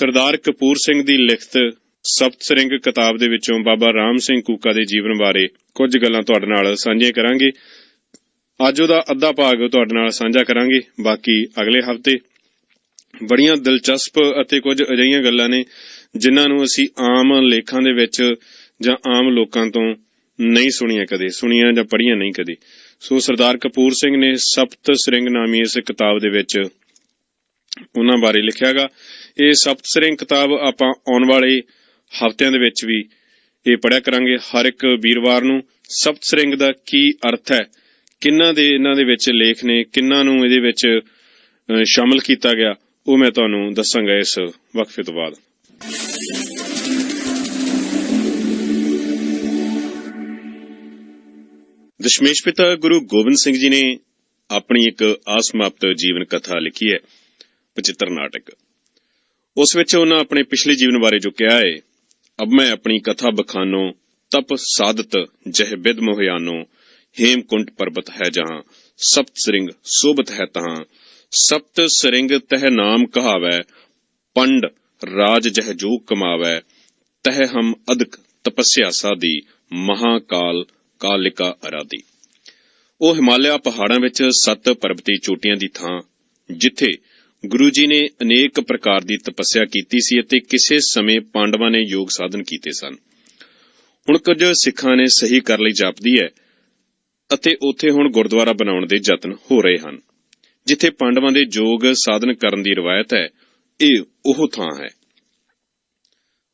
ਸਰਦਾਰ ਕਪੂਰ ਸਿੰਘ ਦੀ ਲਿਖਤ ਸਪਤ ਸਰਿੰਗ ਕਿਤਾਬ ਦੇ ਵਿੱਚੋਂ ਬਾਬਾ ਰਾਮ ਸਿੰਘ ਕੂਕਾ ਦੇ ਜੀਵਨ ਬਾਰੇ ਕੁਝ ਗੱਲਾਂ ਤੁਹਾਡੇ ਨਾਲ ਸਾਂਝੀਆਂ ਕਰਾਂਗੇ। ਅੱਜ ਉਹਦਾ ਅੱਧਾ ਭਾਗ ਤੁਹਾਡੇ ਨਾਲ ਸਾਂਝਾ ਕਰਾਂਗੇ, ਬਾਕੀ ਅਗਲੇ ਹਫ਼ਤੇ। ਬੜੀਆਂ ਦਿਲਚਸਪ ਅਤੇ ਕੁਝ ਅਜਿਹੀਆਂ ਗੱਲਾਂ ਨੇ ਜਿਨ੍ਹਾਂ ਨੂੰ ਅਸੀਂ ਆਮ ਲੇਖਾਂ ਦੇ ਵਿੱਚ ਜਾਂ ਆਮ ਲੋਕਾਂ ਤੋਂ ਨਹੀਂ ਸੁਣੀਆਂ ਕਦੇ, ਸੁਣੀਆਂ ਜਾਂ ਪੜ੍ਹੀਆਂ ਨਹੀਂ ਕਦੇ। ਸੋ ਸਰਦਾਰ ਕਪੂਰ ਸਿੰਘ ਨੇ ਸਪਤ ਸਰਿੰਗ ਨਾਮੀ ਇਸ ਕਿਤਾਬ ਦੇ ਵਿੱਚ ਉਹਨਾਂ ਬਾਰੇ ਲਿਖਿਆਗਾ। ਇਹ ਸਪਤ ਸਰਿੰਗ ਕਿਤਾਬ ਆਪਾਂ ਆਉਣ ਵਾਲੇ ਹਫ਼ਤਿਆਂ ਦੇ ਵਿੱਚ ਵੀ ਇਹ ਪੜਿਆ ਕਰਾਂਗੇ ਹਰ ਇੱਕ ਵੀਰਵਾਰ ਨੂੰ। ਸਪਤ ਸਰਿੰਗ ਦਾ ਕੀ ਅਰਥ ਹੈ? ਕਿੰਨਾ ਦੇ ਇਹਨਾਂ ਦੇ ਵਿੱਚ ਲੇਖ ਨੇ? ਕਿੰਨਾ ਨੂੰ ਇਹਦੇ ਵਿੱਚ ਸ਼ਾਮਲ ਕੀਤਾ ਗਿਆ? ਉਹ ਮੈਂ ਤੁਹਾਨੂੰ ਦੱਸਾਂਗਾ ਇਸ ਵਕਫੇ ਤੋਂ ਬਾਅਦ। ਦਸ਼ਮੇਸ਼ ਪਿਤਾ ਗੁਰੂ ਗੋਬਿੰਦ ਸਿੰਘ ਜੀ ਨੇ ਆਪਣੀ ਇੱਕ ਅਸਮਾਪਤ ਜੀਵਨ ਕਥਾ ਲਿਖੀ ਹੈ। ਪਚਿੱਤਰ ਨਾਟਕ। ਉਸ ਵਿੱਚ ਉਹਨਾਂ ਆਪਣੇ ਪਿਛਲੇ ਜੀਵਨ ਬਾਰੇ ਜੋ ਕਿਹਾ ਹੈ ਅਬ ਮੈਂ ਆਪਣੀ ਕਥਾ ਬਖਾਨੋ, ਤਪ ਸਾਧਤ ਜਹ ਬਿਦ ਮੋਹਿਆਨੋ, ਹੇਮਕੁੰਟ ਪਰਬਤ ਹੈ ਜਹਾਂ, ਸਪਤ ਸ੍ਰਿੰਗ ਸੋਭਤ ਹੈ ਤਹਾਂ, ਸਪਤ ਸ੍ਰਿੰਗ ਤਹ ਨਾਮ ਕਹਾਵੈ, ਪੰਡ ਰਾਜ ਜਹ ਜੋ ਕਮਾਵੈ, ਤਹ ਹਮ ਅਦਕ ਤਪੱਸਿਆ ਸਾਦੀ ਮਹਾਕਾਲ ਕਾਲਿਕਾ ਅਰਾਦੀ ਉਹ ਹਿਮਾਲਿਆ ਪਹਾੜਾਂ ਵਿੱਚ ਸੱਤ ਪਰਬਤੀ ਚੋਟੀਆਂ ਦੀ ਥਾਂ, ਜਿੱਥੇ ਗੁਰੂ ਜੀ ਨੇ ਅਨੇਕ ਪ੍ਰਕਾਰ ਦੀ ਤਪੱਸਿਆ ਕੀਤੀ ਸੀ ਅਤੇ ਕਿਸੇ ਸਮੇਂ ਪਾਂਡਵਾਂ ਨੇ ਯੋਗ ਸਾਧਨ ਕੀਤੇ ਸਨ। ਹੁਣ ਕੁਝ ਸਿੱਖਾਂ ਨੇ ਸਹੀ ਕਰ ਲਈ ਜਾਪਦੀ ਹੈ ਅਤੇ ਉੱਥੇ ਹੁਣ ਗੁਰਦੁਆਰਾ ਬਣਾਉਣ ਦੇ ਯਤਨ ਹੋ ਰਹੇ ਹਨ। ਜਿੱਥੇ ਪਾਂਡਵਾਂ ਦੇ ਯੋਗ ਸਾਧਨ ਕਰਨ ਦੀ ਰਵਾਇਤ ਹੈ, ਇਹ ਉਹ ਥਾਂ ਹੈ।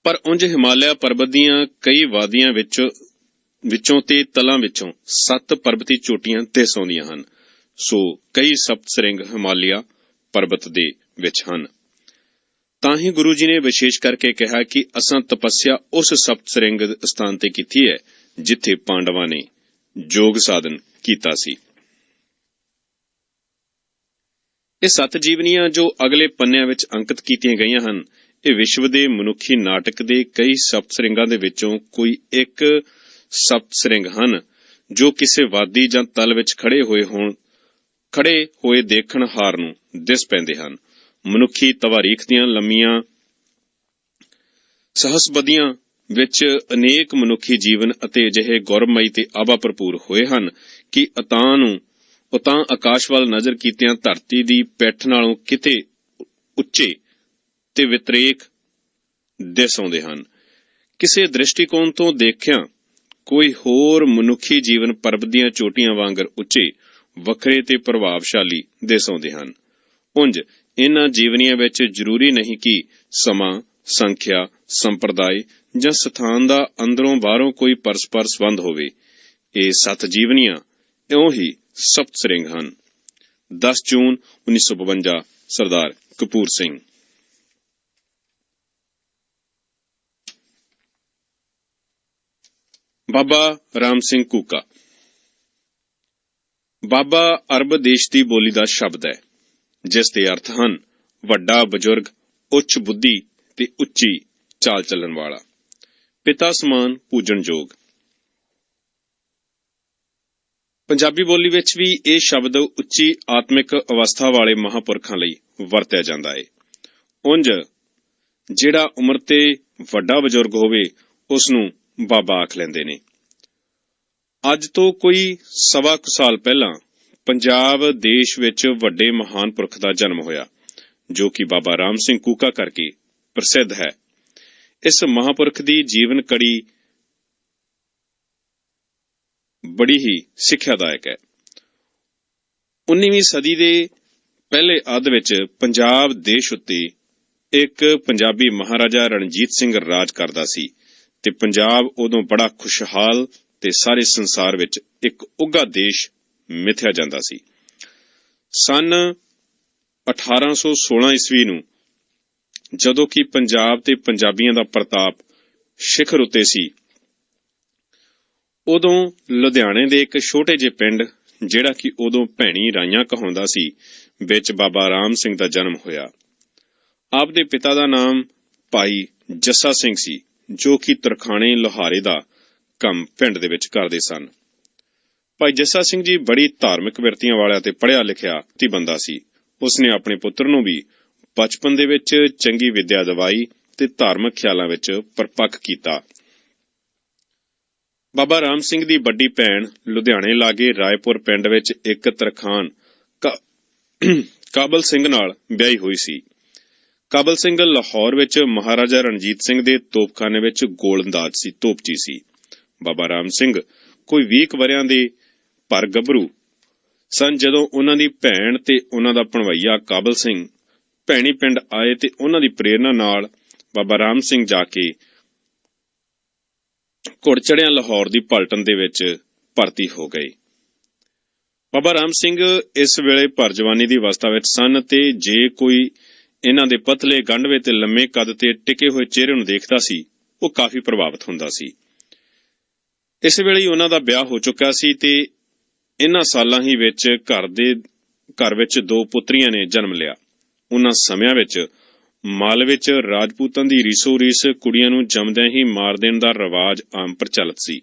ਪਰ ਉਂਝ ਹਿਮਾਲਿਆ ਪਰਬਤ ਦੀਆਂ ਕਈ ਵਾਦੀਆਂ ਵਿੱਚ, ਵਿੱਚੋਂ ਤੇ ਤਲਾਂ ਵਿੱਚੋਂ ਸੱਤ ਪਰਬਤੀ ਚੋਟੀਆਂ ਦਿਸ ਆਉਂਦੀਆਂ ਹਨ। ਸੋ ਕਈ ਸਪਤ ਸਪਤਸਰਿੰਗ ਹਿਮਾਲਿਆ ਪਰਬਤ ਦੇ ਵਿੱਚ ਹਨ। ਤਾਂ ਹੀ ਗੁਰੂ ਜੀ ਨੇ ਵਿਸ਼ੇਸ਼ ਕਰਕੇ ਕਿਹਾ ਕਿ ਅਸਾਂ ਤਪੱਸਿਆ ਉਸ ਸਪਤ ਸਪਤਸਰਿੰਗ ਸਥਾਨ ਤੇ ਕੀਤੀ ਹੈ, ਜਿੱਥੇ ਪਾਂਡਵਾਂ ਨੇ ਯੋਗ ਸਾਧਨ ਕੀਤਾ ਸੀ। ਇਹ ਸੱਤ ਜੀਵਨੀਆਂ ਜੋ ਅਗਲੇ ਪੰਨਿਆਂ ਵਿੱਚ ਅੰਕਿਤ ਕੀਤੀਆਂ ਗਈਆਂ ਹਨ, ਇਹ ਵਿਸ਼ਵ ਦੇ ਮਨੁੱਖੀ ਨਾਟਕ ਦੇ ਕਈ ਸਪਤਸਰਿੰਗਾਂ ਦੇ ਵਿੱਚੋਂ ਕੋਈ ਇੱਕ ਸਪਤਸਰਿੰਗ ਹਨ, ਜੋ ਕਿਸੇ ਵਾਦੀ ਜਾਂ ਤਲ ਵਿੱਚ ਖੜੇ ਹੋਏ ਹੋਣ ਖੜੇ ਹੋਏ ਦੇਖਣ ਹਾਰ ਨੂੰ ਦਿਸ ਪੈਂਦੇ ਹਨ। ਮਨੁੱਖੀ ਤਵਾਰੀਖ ਦੀਆਂ ਲੰਮੀਆਂ ਸਹਸਬਦੀਆਂ ਵਿੱਚ ਅਨੇਕ ਮਨੁੱਖੀ ਜੀਵਨ ਅਤੇ ਅਜਿਹੇ ਗੌਰਵਮਈ ਤੇ ਆਭਾ ਭਰਪੂਰ ਹੋਏ ਹਨ ਕਿ ਅਤਾਂ ਨੂੰ ਉਤਾਂ ਆਕਾਸ਼ ਵੱਲ ਨਜ਼ਰ ਕੀਤਿਆਂ ਧਰਤੀ ਦੀ ਪਿੱਠ ਨਾਲੋਂ ਕਿਤੇ ਉੱਚੇ ਤੇ ਵਿਤਰੇਕ ਦਿਸ ਆਉਂਦੇ ਹਨ। ਕਿਸੇ ਦ੍ਰਿਸ਼ਟੀਕੋਣ ਤੋਂ ਦੇਖਿਆ ਕੋਈ ਹੋਰ ਮਨੁੱਖੀ ਜੀਵਨ ਪਰਬਤ ਦੀਆਂ ਚੋਟੀਆਂ ਵਾਂਗਰ ਉੱਚੇ ਵੱਖਰੇ ਤੇ ਪ੍ਰਭਾਵਸ਼ਾਲੀ ਦਿਸ ਆਉਂਦੇ ਹਨ। ਉੰਜ ਇਹਨਾਂ ਜੀਵਨੀਆਂ ਵਿੱਚ ਜ਼ਰੂਰੀ ਨਹੀਂ ਕਿ ਸਮਾਂ, ਸੰਖਿਆ, ਸੰਪਰਦਾਇ ਜਾਂ ਸਥਾਨ ਦਾ ਅੰਦਰੋਂ ਬਾਹਰੋਂ ਕੋਈ ਪਰਸਪਰ ਸੰਬੰਧ ਹੋਵੇ। ਇਹ ਸੱਤ ਜੀਵਨੀਆਂ ਇਉਂ ਹੀ ਸਪਤ ਸ੍ਰਿੰਗ ਹਨ। 10 ਜੂਨ 1952 ਸਰਦਾਰ ਕਪੂਰ ਸਿੰਘ। ਬਾਬਾ ਰਾਮ ਸਿੰਘ ਕੂਕਾ। ਬਾਬਾ ਅਰਬ ਦੇਸ਼ ਦੀ ਬੋਲੀ ਦਾ ਸ਼ਬਦ ਹੈ, ਜਿਸ ਦੇ ਅਰਥ ਹਨ ਵੱਡਾ ਬਜ਼ੁਰਗ, ਉੱਚ ਬੁੱਧੀ ਤੇ ਉੱਚੀ ਚਾਲ ਚੱਲਣ ਵਾਲਾ। ਪਿਤਾ ਸਮਾਨ ਪੂਜਣਯੋਗ ਪੰਜਾਬੀ ਬੋਲੀ ਵਿੱਚ ਵੀ ਇਹ ਸ਼ਬਦ ਉੱਚੀ ਆਤਮਿਕ ਅਵਸਥਾ ਵਾਲੇ ਮਹਾਪੁਰਖਾਂ ਲਈ ਵਰਤਿਆ ਜਾਂਦਾ ਹੈ। ਉੰਜ ਜਿਹੜਾ ਉਮਰ ਤੇ ਵੱਡਾ ਬਜ਼ੁਰਗ ਹੋਵੇ ਉਸ ਨੂੰ ਬਾਬਾ ਆਖ ਲੈਂਦੇ ਨੇ। ਅੱਜ ਤੋਂ ਕੋਈ ਸਵਾ ਕੁ ਸਾਲ ਪਹਿਲਾਂ ਪੰਜਾਬ ਦੇਸ਼ ਵਿੱਚ ਵੱਡੇ ਮਹਾਨ ਪੁਰਖ ਦਾ ਜਨਮ ਹੋਇਆ, ਜੋ ਕਿ ਬਾਬਾ ਰਾਮ ਸਿੰਘ ਕੂਕਾ ਕਰਕੇ ਪ੍ਰਸਿੱਧ ਹੈ। ਇਸ ਮਹਾਪੁਰਖ ਦੀ ਜੀਵਨ ਕੜੀ ਬੜੀ ਹੀ ਸਿੱਖਿਆਦਾਇਕ ਹੈ। 19ਵੀਂ ਸਦੀ ਦੇ ਪਹਿਲੇ ਅੱਧ ਵਿੱਚ ਪੰਜਾਬ ਦੇਸ਼ ਉੱਤੇ ਇੱਕ ਪੰਜਾਬੀ ਮਹਾਰਾਜਾ ਰਣਜੀਤ ਸਿੰਘ ਰਾਜ ਕਰਦਾ ਸੀ ਤੇ ਪੰਜਾਬ ਉਦੋਂ ਬੜਾ ਖੁਸ਼ਹਾਲ ਤੇ ਸਾਰੇ ਸੰਸਾਰ ਵਿੱਚ ਇੱਕ ਉੱਗਾ ਦੇਸ਼ ਮਿਥਿਆ ਜਾਂਦਾ ਸੀ। ਸਨ 1816 ਈਸਵੀ ਨੂੰ ਜਦੋਂ ਕਿ ਪੰਜਾਬ ਤੇ ਪੰਜਾਬੀਆਂ ਦਾ ਪ੍ਰਤਾਪ ਸਿਖਰ ਉੱਤੇ ਸੀ, ਉਦੋਂ ਲੁਧਿਆਣੇ ਦੇ ਇੱਕ ਛੋਟੇ ਜਿਹੇ ਪਿੰਡ ਜਿਹੜਾ ਕਿ ਉਦੋਂ ਭੈਣੀ ਰਾਈਆਂ ਕਹਾਉਂਦਾ ਸੀ, ਵਿੱਚ ਬਾਬਾ ਰਾਮ ਸਿੰਘ ਦਾ ਜਨਮ ਹੋਇਆ। ਆਪ ਦੇ ਪਿਤਾ ਦਾ ਨਾਮ ਭਾਈ ਜੱਸਾ ਸਿੰਘ ਸੀ, ਜੋ ਕਿ ਤਰਖਾਣੇ, ਲੋਹਾਰੇ ਦਾ ਕੰਮ ਪਿੰਡ ਦੇ ਵਿੱਚ ਕਰਦੇ ਸਨ। ਭਾਈ ਜੱਸਾ ਸਿੰਘ ਜੀ ਬੜੀ ਧਾਰਮਿਕ ਵਿਰਤੀਆਂ ਵਾਲਾ ਤੇ ਪੜ੍ਹਿਆ ਲਿਖਿਆ ਤੀ ਬੰਦਾ ਸੀ। ਉਸਨੇ ਆਪਣੇ ਪੁੱਤਰ ਨੂੰ ਵੀ ਬਚਪਨ ਦੇ ਵਿੱਚ ਚੰਗੀ ਵਿੱਦਿਆ ਦਵਾਈ ਤੇ ਧਾਰਮਿਕ ਖਿਆਲਾਂ ਵਿੱਚ ਪਰਪੱਕ ਕੀਤਾ। ਬਾਬਾ ਰਾਮ ਸਿੰਘ ਦੀ ਵੱਡੀ ਭੈਣ ਲੁਧਿਆਣੇ ਲਾਗੇ ਰਾਏਪੁਰ ਪਿੰਡ ਵਿੱਚ ਇੱਕ ਤਰਖਾਨ ਕਾਬਲ ਸਿੰਘ ਨਾਲ ਵਿਆਹੀ ਹੋਈ ਸੀ। ਕਾਬਲ ਸਿੰਘ ਲਾਹੌਰ ਵਿੱਚ ਮਹਾਰਾਜਾ ਰਣਜੀਤ ਸਿੰਘ ਦੇ ਤੋਪਖਾਨੇ ਵਿੱਚ ਗੋਲੰਦਾਜ਼ ਸੀ, ਤੋਪਚੀ ਸੀ। ਬਾਬਾ ਰਾਮ ਸਿੰਘ, ਕੋਈ 20 ਕੁ ਵਰਿਆਂ ਦੇ ਪਰ ਗੱਭਰੂ। ਸਨ ਜਦੋਂ ਉਹਨਾਂ ਦੀ ਭੈਣ ਤੇ ਉਹਨਾਂ ਦਾ ਭਣਵਈਆ ਕਾਬਲ ਸਿੰਘ ਭੈਣੀ ਪਿੰਡ ਆਏ ਤੇ ਉਹਨਾਂ ਦੀ ਪ੍ਰੇਰਣਾ ਨਾਲ ਬਾਬਾ ਰਾਮ ਸਿੰਘ ਜਾ ਕੇ ਘੁੜਚੜਿਆਂ ਲਾਹੌਰ ਦੀ ਪਲਟਨ ਦੇ ਵਿੱਚ ਭਰਤੀ ਹੋ ਗਏ। ਬਾਬਾ ਰਾਮ ਸਿੰਘ ਇਸ ਵੇਲੇ ਭਰ ਜਵਾਨੀ ਦੀ ਅਵਸਥਾ ਵਿੱਚ ਸਨ ਤੇ ਜੇ ਕੋਈ ਇਹਨਾਂ ਦੇ ਪਤਲੇ ਗੰਢਵੇ ਤੇ ਲੰਮੇ ਕੱਦ ਤੇ ਟਿਕੇ ਹੋਏ ਚਿਹਰੇ ਨੂੰ ਦੇਖਦਾ ਸੀ, ਉਹ ਕਾਫੀ ਪ੍ਰਭਾਵਿਤ ਹੁੰਦਾ ਸੀ। ਇਸ ਵੇਲੇ ਹੀ ਉਹਨਾਂ ਦਾ ਵਿਆਹ ਹੋ ਚੁੱਕਾ ਸੀ ਤੇ ਇਹਨਾਂ ਸਾਲਾਂ ਹੀ ਵਿੱਚ ਘਰ ਦੇ, ਘਰ ਵਿੱਚ ਦੋ ਪੁੱਤਰੀਆਂ ਨੇ ਜਨਮ ਲਿਆ। ਉਹਨਾਂ ਸਮਿਆਂ ਵਿੱਚ ਮਾਲ ਵਿੱਚ ਰਾਜਪੂਤਾਂ ਦੀ ਰੀਸੋ ਰੀਸ ਕੁੜੀਆਂ ਨੂੰ ਜੰਮਦਿਆਂ ਹੀ ਮਾਰ ਦੇਣ ਦਾ ਰਿਵਾਜ ਆਮ ਪ੍ਰਚਲਿਤ ਸੀ।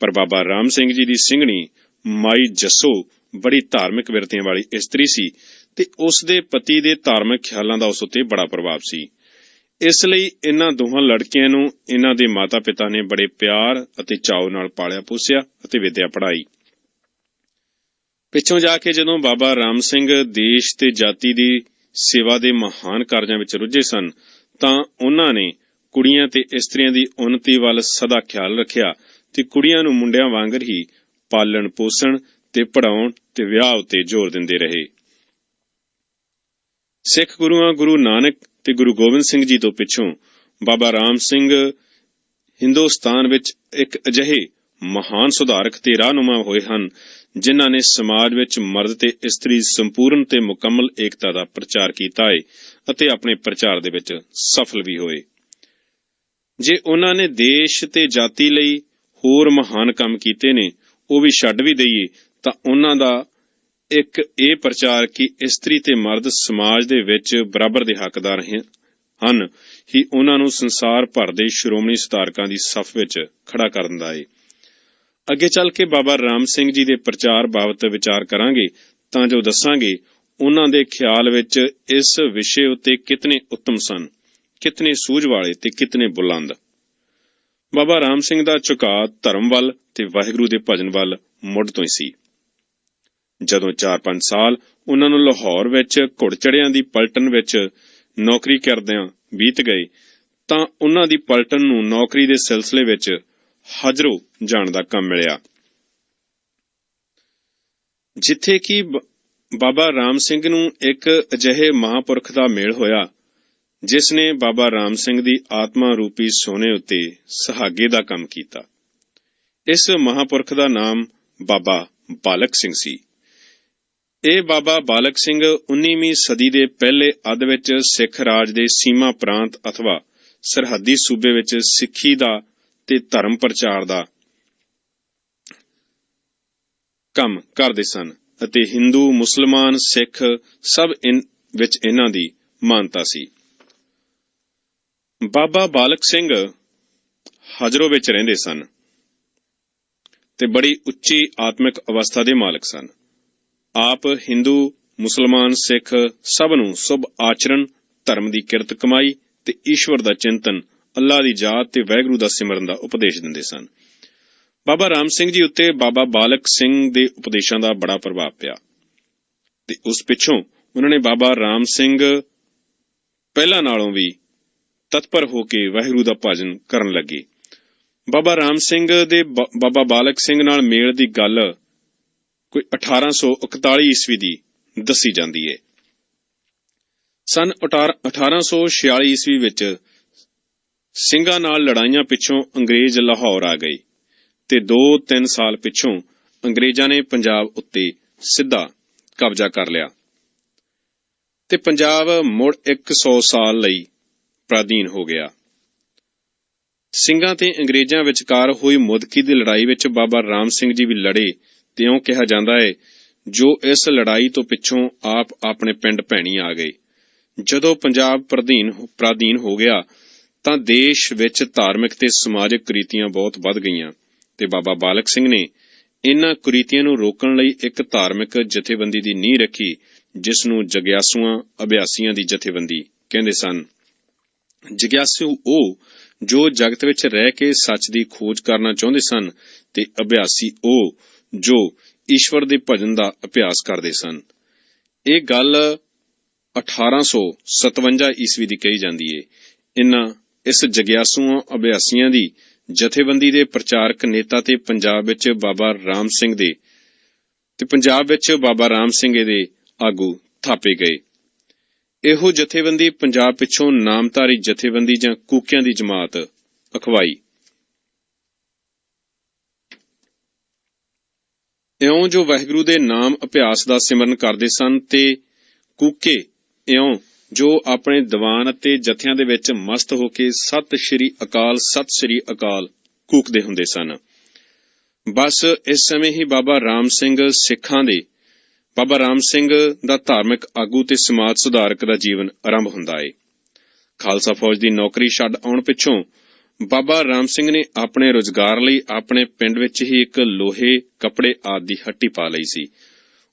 ਪਰ ਬਾਬਾ ਰਾਮ ਸਿੰਘ ਜੀ ਦੀ ਸਿੰਘਣੀ ਮਾਈ ਜੱਸੋ ਬੜੀ ਧਾਰਮਿਕ ਵਿਰਤੀਆਂ ਵਾਲੀ ਇਸਤਰੀ ਸੀ ਤੇ ਉਸ ਦੇ ਪਤੀ ਦੇ ਧਾਰਮਿਕ ਖਿਆਲਾਂ ਦਾ ਉਸ ਉੱਤੇ ਬੜਾ ਪ੍ਰਭਾਵ ਸੀ। ਇਸ ਲਈ ਇਹਨਾਂ ਦੋਹਾਂ ਲੜਕੀਆਂ ਨੂੰ ਇਹਨਾਂ ਦੇ ਮਾਤਾ-ਪਿਤਾ ਨੇ ਬੜੇ ਪਿਆਰ ਅਤੇ ਚਾਅ ਨਾਲ ਪਾਲਿਆ, ਪੋਸਿਆ ਅਤੇ ਵਿਦਿਆ ਪੜ੍ਹਾਈ। ਪਿੱਛੋਂ ਜਾ ਕੇ ਜਦੋਂ ਬਾਬਾ ਰਾਮ ਸਿੰਘ ਦੇਸ਼ ਤੇ ਜਾਤੀ ਦੀ ਸੇਵਾ ਦੇ ਮਹਾਨ ਕਾਰਜਾਂ ਵਿੱਚ ਰੁੱਝੇ ਸਨ, ਤਾਂ ਉਹਨਾਂ ਨੇ ਕੁੜੀਆਂ ਤੇ ਇਸਤਰੀਆਂ ਦੀ ਉન્નਤੀ ਵੱਲ ਸਦਾ ਖਿਆਲ ਰੱਖਿਆ ਤੇ ਕੁੜੀਆਂ ਨੂੰ ਮੁੰਡਿਆਂ ਵਾਂਗਰ ਹੀ ਪਾਲਣ, ਪੋਸਣ ਤੇ ਪੜਾਉਣ ਤੇ ਵਿਆਹ ਉਤੇ ਜ਼ੋਰ ਦਿੰਦੇ ਰਹੇ। ਸਿੱਖ ਗੁਰੂਆਂ ਗੁਰੂ ਨਾਨਕ ਤੇ ਗੁਰੂ ਗੋਬਿੰਦ ਸਿੰਘ ਜੀ ਤੋਂ ਪਿੱਛੋਂ ਬਾਬਾ ਰਾਮ ਸਿੰਘ ਹਿੰਦੁਸਤਾਨ ਵਿੱਚ ਇੱਕ ਅਜਿਹੇ ਮਹਾਨ ਸੁਧਾਰਕ ਤੇ ਰਾਹਨੁਮਾ ਹੋਏ ਹਨ, ਜਿਨ੍ਹਾਂ ਨੇ ਸਮਾਜ ਵਿੱਚ ਮਰਦ ਤੇ ਇਸਤਰੀ ਸੰਪੂਰਨ ਤੇ ਮੁਕੰਮਲ ਏਕਤਾ ਦਾ ਪ੍ਰਚਾਰ ਕੀਤਾ ਹੈ ਅਤੇ ਆਪਣੇ ਪ੍ਰਚਾਰ ਦੇ ਵਿੱਚ ਸਫਲ ਵੀ ਹੋਏ। ਜੇ ਉਹਨਾਂ ਨੇ ਦੇਸ਼ ਤੇ ਜਾਤੀ ਲਈ ਹੋਰ ਮਹਾਨ ਕੰਮ ਕੀਤੇ ਨੇ, ਉਹ ਵੀ ਛੱਡ ਵੀ ਦਈਏ, ਤਾਂ ਉਹਨਾਂ ਦਾ ਇੱਕ ਇਹ ਪ੍ਰਚਾਰ ਕਿ ਇਸਤਰੀ ਤੇ ਮਰਦ ਸਮਾਜ ਦੇ ਵਿੱਚ ਬਰਾਬਰ ਦੇ ਹੱਕਦਾਰ ਹਨ ਹੀ ਉਹਨਾਂ ਨੂੰ ਸੰਸਾਰ ਭਰ ਦੇ ਸ਼੍ਰੋਮਣੀ ਸੁਧਾਰਕਾਂ ਦੀ ਸਫ਼ ਵਿੱਚ ਖੜਾ ਕਰ ਦਿੰਦਾ ਏ। ਅੱਗੇ ਚੱਲ ਕੇ ਬਾਬਾ ਰਾਮ ਸਿੰਘ ਜੀ ਦੇ ਪ੍ਰਚਾਰ ਬਾਬਤ ਵਿਚਾਰ ਕਰਾਂਗੇ ਤਾਂ ਜੋ ਦੱਸਾਂਗੇ ਉਹਨਾਂ ਦੇ ਖਿਆਲ ਵਿੱਚ ਇਸ ਵਿਸ਼ੇ ਉੱਤੇ ਕਿਤਨੇ ਉੱਤਮ ਸਨ, ਕਿਤਨੇ ਸੂਝ ਵਾਲੇ ਤੇ ਕਿਤਨੇ ਬੁਲੰਦ। ਬਾਬਾ ਰਾਮ ਸਿੰਘ ਦਾ ਝੁਕਾਅ ਧਰਮ ਵੱਲ ਤੇ ਵਾਹਿਗੁਰੂ ਦੇ ਭਜਨ ਵੱਲ ਮੁੱਢ ਤੋਂ ਹੀ ਸੀ। ਜਦੋਂ 4-5 ਸਾਲ ਉਹਨਾਂ ਨੂੰ ਲਾਹੌਰ ਵਿੱਚ ਘੁੜਚੜਿਆਂ ਦੀ ਪਲਟਨ ਵਿੱਚ ਨੌਕਰੀ ਕਰਦਿਆਂ ਬੀਤ ਗਏ, ਤਾਂ ਉਹਨਾਂ ਦੀ ਪਲਟਨ ਨੂੰ ਨੌਕਰੀ ਦੇ ਸਿਲਸਿਲੇ ਵਿੱਚ ਹਜਰੋ ਜਾਣ ਦਾ ਕੰਮ ਮਿਲਿਆ। ਜਿੱਥੇ ਕਿ ਬਾਬਾ ਰਾਮ ਸਿੰਘ ਨੂੰ ਇੱਕ ਅਜਿਹੇ ਮਹਾਪੁਰਖ ਦਾ ਮੇਲ ਹੋਇਆ, ਜਿਸ ਨੇ ਬਾਬਾ ਰਾਮ ਸਿੰਘ ਦੀ ਆਤਮਾ ਰੂਪੀ ਸੋਨੇ ਉੱਤੇ ਸਹਾਗੇ ਦਾ ਕੰਮ ਕੀਤਾ। ਇਸ ਮਹਾਪੁਰਖ ਦਾ ਨਾਮ ਬਾਬਾ ਬਾਲਕ ਸਿੰਘ ਸੀ। ਇਹ ਬਾਬਾ ਬਾਲਕ ਸਿੰਘ 19ਵੀਂ ਸਦੀ ਦੇ ਪਹਿਲੇ ਅੱਧ ਵਿੱਚ ਸਿੱਖ ਰਾਜ ਦੇ ਸੀਮਾ ਪ੍ਰਾਂਤ ਅਥਵਾ ਸਰਹੱਦੀ ਸੂਬੇ ਵਿੱਚ ਸਿੱਖੀ ਦਾ ਤੇ ਧਰਮ ਪ੍ਰਚਾਰ ਦਾ ਕੰਮ ਕਰਦੇ ਸਨ ਅਤੇ ਹਿੰਦੂ ਮੁਸਲਮਾਨ ਸਿੱਖ ਸਭ ਇਨ ਵਿੱਚ ਇਹਨਾਂ ਦੀ ਮਾਨਤਾ ਸੀ। ਬਾਬਾ ਬਾਲਕ ਸਿੰਘ ਹਜਰੋ ਵਿੱਚ ਰਹਿੰਦੇ ਸਨ ਤੇ ਬੜੀ ਉੱਚੀ ਆਤਮਿਕ ਅਵਸਥਾ ਦੇ ਮਾਲਕ ਸਨ। ਆਪ ਹਿੰਦੂ, ਮੁਸਲਮਾਨ, ਸਿੱਖ ਸਭ ਨੂੰ ਸੁਭ ਆਚਰਣ, ਧਰਮ ਦੀ ਕਿਰਤ ਕਮਾਈ ਤੇ ਈਸ਼ਵਰ ਦਾ ਚਿੰਤਨ ਅੱਲਾ ਦੀ ਜਾਤ ਤੇ ਵੈਗਰੂ ਦਾ ਸਿਮਰਨ ਦਾ ਉਪਦੇਸ਼ ਦਿੰਦੇ ਸਨ। ਬਾਬਾ ਰਾਮ ਸਿੰਘ ਜੀ ਉੱਤੇ ਬਾਬਾ ਬਾਲਕ ਸਿੰਘ ਦੇ ਉਪਦੇਸ਼ਾਂ ਦਾ ਬੜਾ ਪ੍ਰਭਾਵ ਪਿਆ ਤੇ ਉਸ ਪਿੱਛੋਂ ਉਹਨਾਂ ਨੇ ਬਾਬਾ ਰਾਮ ਸਿੰਘ ਪਹਿਲਾਂ ਨਾਲੋਂ ਵੀ ਤਤਪਰ ਹੋ ਕੇ ਵਾਹਿਗੁਰੂ ਦਾ ਭਜਨ ਕਰਨ ਲੱਗੇ। ਬਾਬਾ ਰਾਮ ਸਿੰਘ ਦੇ ਬਾਬਾ ਬਾਲਕ ਸਿੰਘ ਨਾਲ ਮੇਲ ਦੀ ਗੱਲ ਕੋਈ 1841 ਈਸਵੀ ਦੀ ਦੱਸੀ ਜਾਂਦੀ ਹੈ ਸਨ 1846 ਈਸਵੀ ਵਿੱਚ ਸਿੰਘਾਂ ਨਾਲ ਲੜਾਈਆਂ ਪਿੱਛੋਂ ਅੰਗਰੇਜ਼ ਲਾਹੌਰ ਆ ਗਏ ਤੇ 2-3 ਸਾਲ ਪਿੱਛੋਂ ਅੰਗਰੇਜ਼ਾਂ ਨੇ ਪੰਜਾਬ ਉੱਤੇ ਸਿੱਧਾ ਕਬਜ਼ਾ ਕਰ ਲਿਆ। ਤੇ ਪੰਜਾਬ ਮੁੜ 100 ਸਾਲ ਲਈ ਪ੍ਰਾਧੀਨ ਹੋ ਗਿਆ। ਸਿੰਘਾਂ ਤੇ ਅੰਗਰੇਜ਼ਾਂ ਵਿਚਕਾਰ ਹੋਈ ਮੁਦਕੀ ਦੀ ਲੜਾਈ ਵਿੱਚ ਬਾਬਾ ਰਾਮ ਸਿੰਘ ਜੀ ਵੀ ਲੜੇ ਤੇ ਕਿਹਾ ਜਾਂਦਾ ਹੈ ਜੋ ਇਸ ਲੜਾਈ ਤੋਂ ਪਿੱਛੋਂ ਆਪ ਆਪਣੇ ਪਿੰਡ ਭੈਣੀ ਆ ਗਏ ਜਦੋਂ ਪੰਜਾਬ ਪ੍ਰਧੀਨ ਪ੍ਰਾਧੀਨ ਹੋ ਗਿਆ, ਤਾਂ ਦੇਸ਼ ਵਿੱਚ ਧਾਰਮਿਕ ਤੇ ਸਮਾਜਿਕ ਕੁਰੀਤੀਆਂ ਬਹੁਤ ਵੱਧ ਗਈਆਂ ਤੇ ਬਾਬਾ ਬਾਲਕ ਸਿੰਘ ਨੇ ਇਨ੍ਹਾਂ ਕੁਰੀਤੀਆਂ ਨੂੰ ਰੋਕਣ ਲਈ ਇੱਕ ਧਾਰਮਿਕ ਜਥੇਬੰਦੀ ਦੀ ਨੀਂਹ ਰੱਖੀ ਜਿਸ ਨੂੰ ਜਗਿਆਸੂਆਂ ਅਭਿਆਸੀਆਂ ਦੀ ਜਥੇਬੰਦੀ ਕਹਿੰਦੇ ਸਨ। ਜਗਿਆਸੂ ਉਹ ਜੋ ਜਗਤ ਵਿੱਚ ਰਹਿ ਕੇ ਸੱਚ ਦੀ ਖੋਜ ਕਰਨਾ ਚਾਹੁੰਦੇ ਸਨ ਤੇ ਅਭਿਆਸੀ ਉਹ ਜੋ ਈਸ਼ਵਰ ਦੇ ਭਜਨ ਦਾ ਅਭਿਆਸ ਕਰਦੇ ਸਨ। ਇਹ ਗੱਲ 1857 ਈਸਵੀ ਦੀ ਕਹੀ ਜਾਂਦੀ ਏ। ਇਨ੍ਹਾਂ ਇਸ ਜਗਿਆਸੂਆਂ ਅਭਿਆਸੀਆਂ ਦੀ ਜਥੇਬੰਦੀ ਦੇ ਪ੍ਰਚਾਰਕ ਨੇਤਾ ਤੇ ਪੰਜਾਬ ਵਿੱਚ ਬਾਬਾ ਰਾਮ ਸਿੰਘ ਦੇ ਤੇ ਪੰਜਾਬ ਵਿੱਚ ਬਾਬਾ ਰਾਮ ਸਿੰਘ ਦੇ ਆਗੂ ਥਾਪੇ ਗਏ। ਇਹੋ ਜਥੇਬੰਦੀ ਪੰਜਾਬ ਪਿੱਛੋਂ ਨਾਮਧਾਰੀ ਜਥੇਬੰਦੀ ਜਾਂ ਕੂਕਿਆਂ ਦੀ ਜਮਾਤ ਅਖਵਾਈ। ਇਉਂ ਜੋ ਵਾਹਿਗੁਰੂ ਦੇ ਨਾਮ ਅਭਿਆਸ ਦਾ ਸਿਮਰਨ ਕਰਦੇ ਸਨ ਤੇ ਕੂਕੇ ਇਉਂ ਜੋ ਆਪਣੇ ਦੀਵਾਨ ਅਤੇ ਜਥਿਆਂ ਦੇ ਵਿੱਚ ਮਸਤ ਹੋ ਕੇ ਸਤਿ ਸ਼੍ਰੀ ਅਕਾਲ, ਸਤਿ ਸ਼੍ਰੀ ਅਕਾਲ ਕੂਕਦੇ ਹੁੰਦੇ ਸਨ। ਬਸ ਇਸ ਸਮੇਂ ਹੀ ਬਾਬਾ ਰਾਮ ਸਿੰਘ ਸਿੱਖਾਂ ਦੇ, ਬਾਬਾ ਰਾਮ ਸਿੰਘ ਦਾ ਧਾਰਮਿਕ ਆਗੂ ਤੇ ਸਮਾਜ ਸੁਧਾਰਕ ਦਾ ਜੀਵਨ ਆਰੰਭ ਹੁੰਦਾ ਏ। ਖਾਲਸਾ ਫੌਜ ਦੀ ਨੌਕਰੀ ਛੱਡ ਆਉਣ ਪਿੱਛੋਂ ਬਾਬਾ ਰਾਮ ਸਿੰਘ ਨੇ ਆਪਣੇ ਰੋਜ਼ਗਾਰ ਲਈ ਆਪਣੇ ਪਿੰਡ ਵਿੱਚ ਹੀ ਇੱਕ ਲੋਹੇ ਕੱਪੜੇ ਆਦਿ ਦੀ ਹੱਟੀ ਪਾ ਲਈ ਸੀ।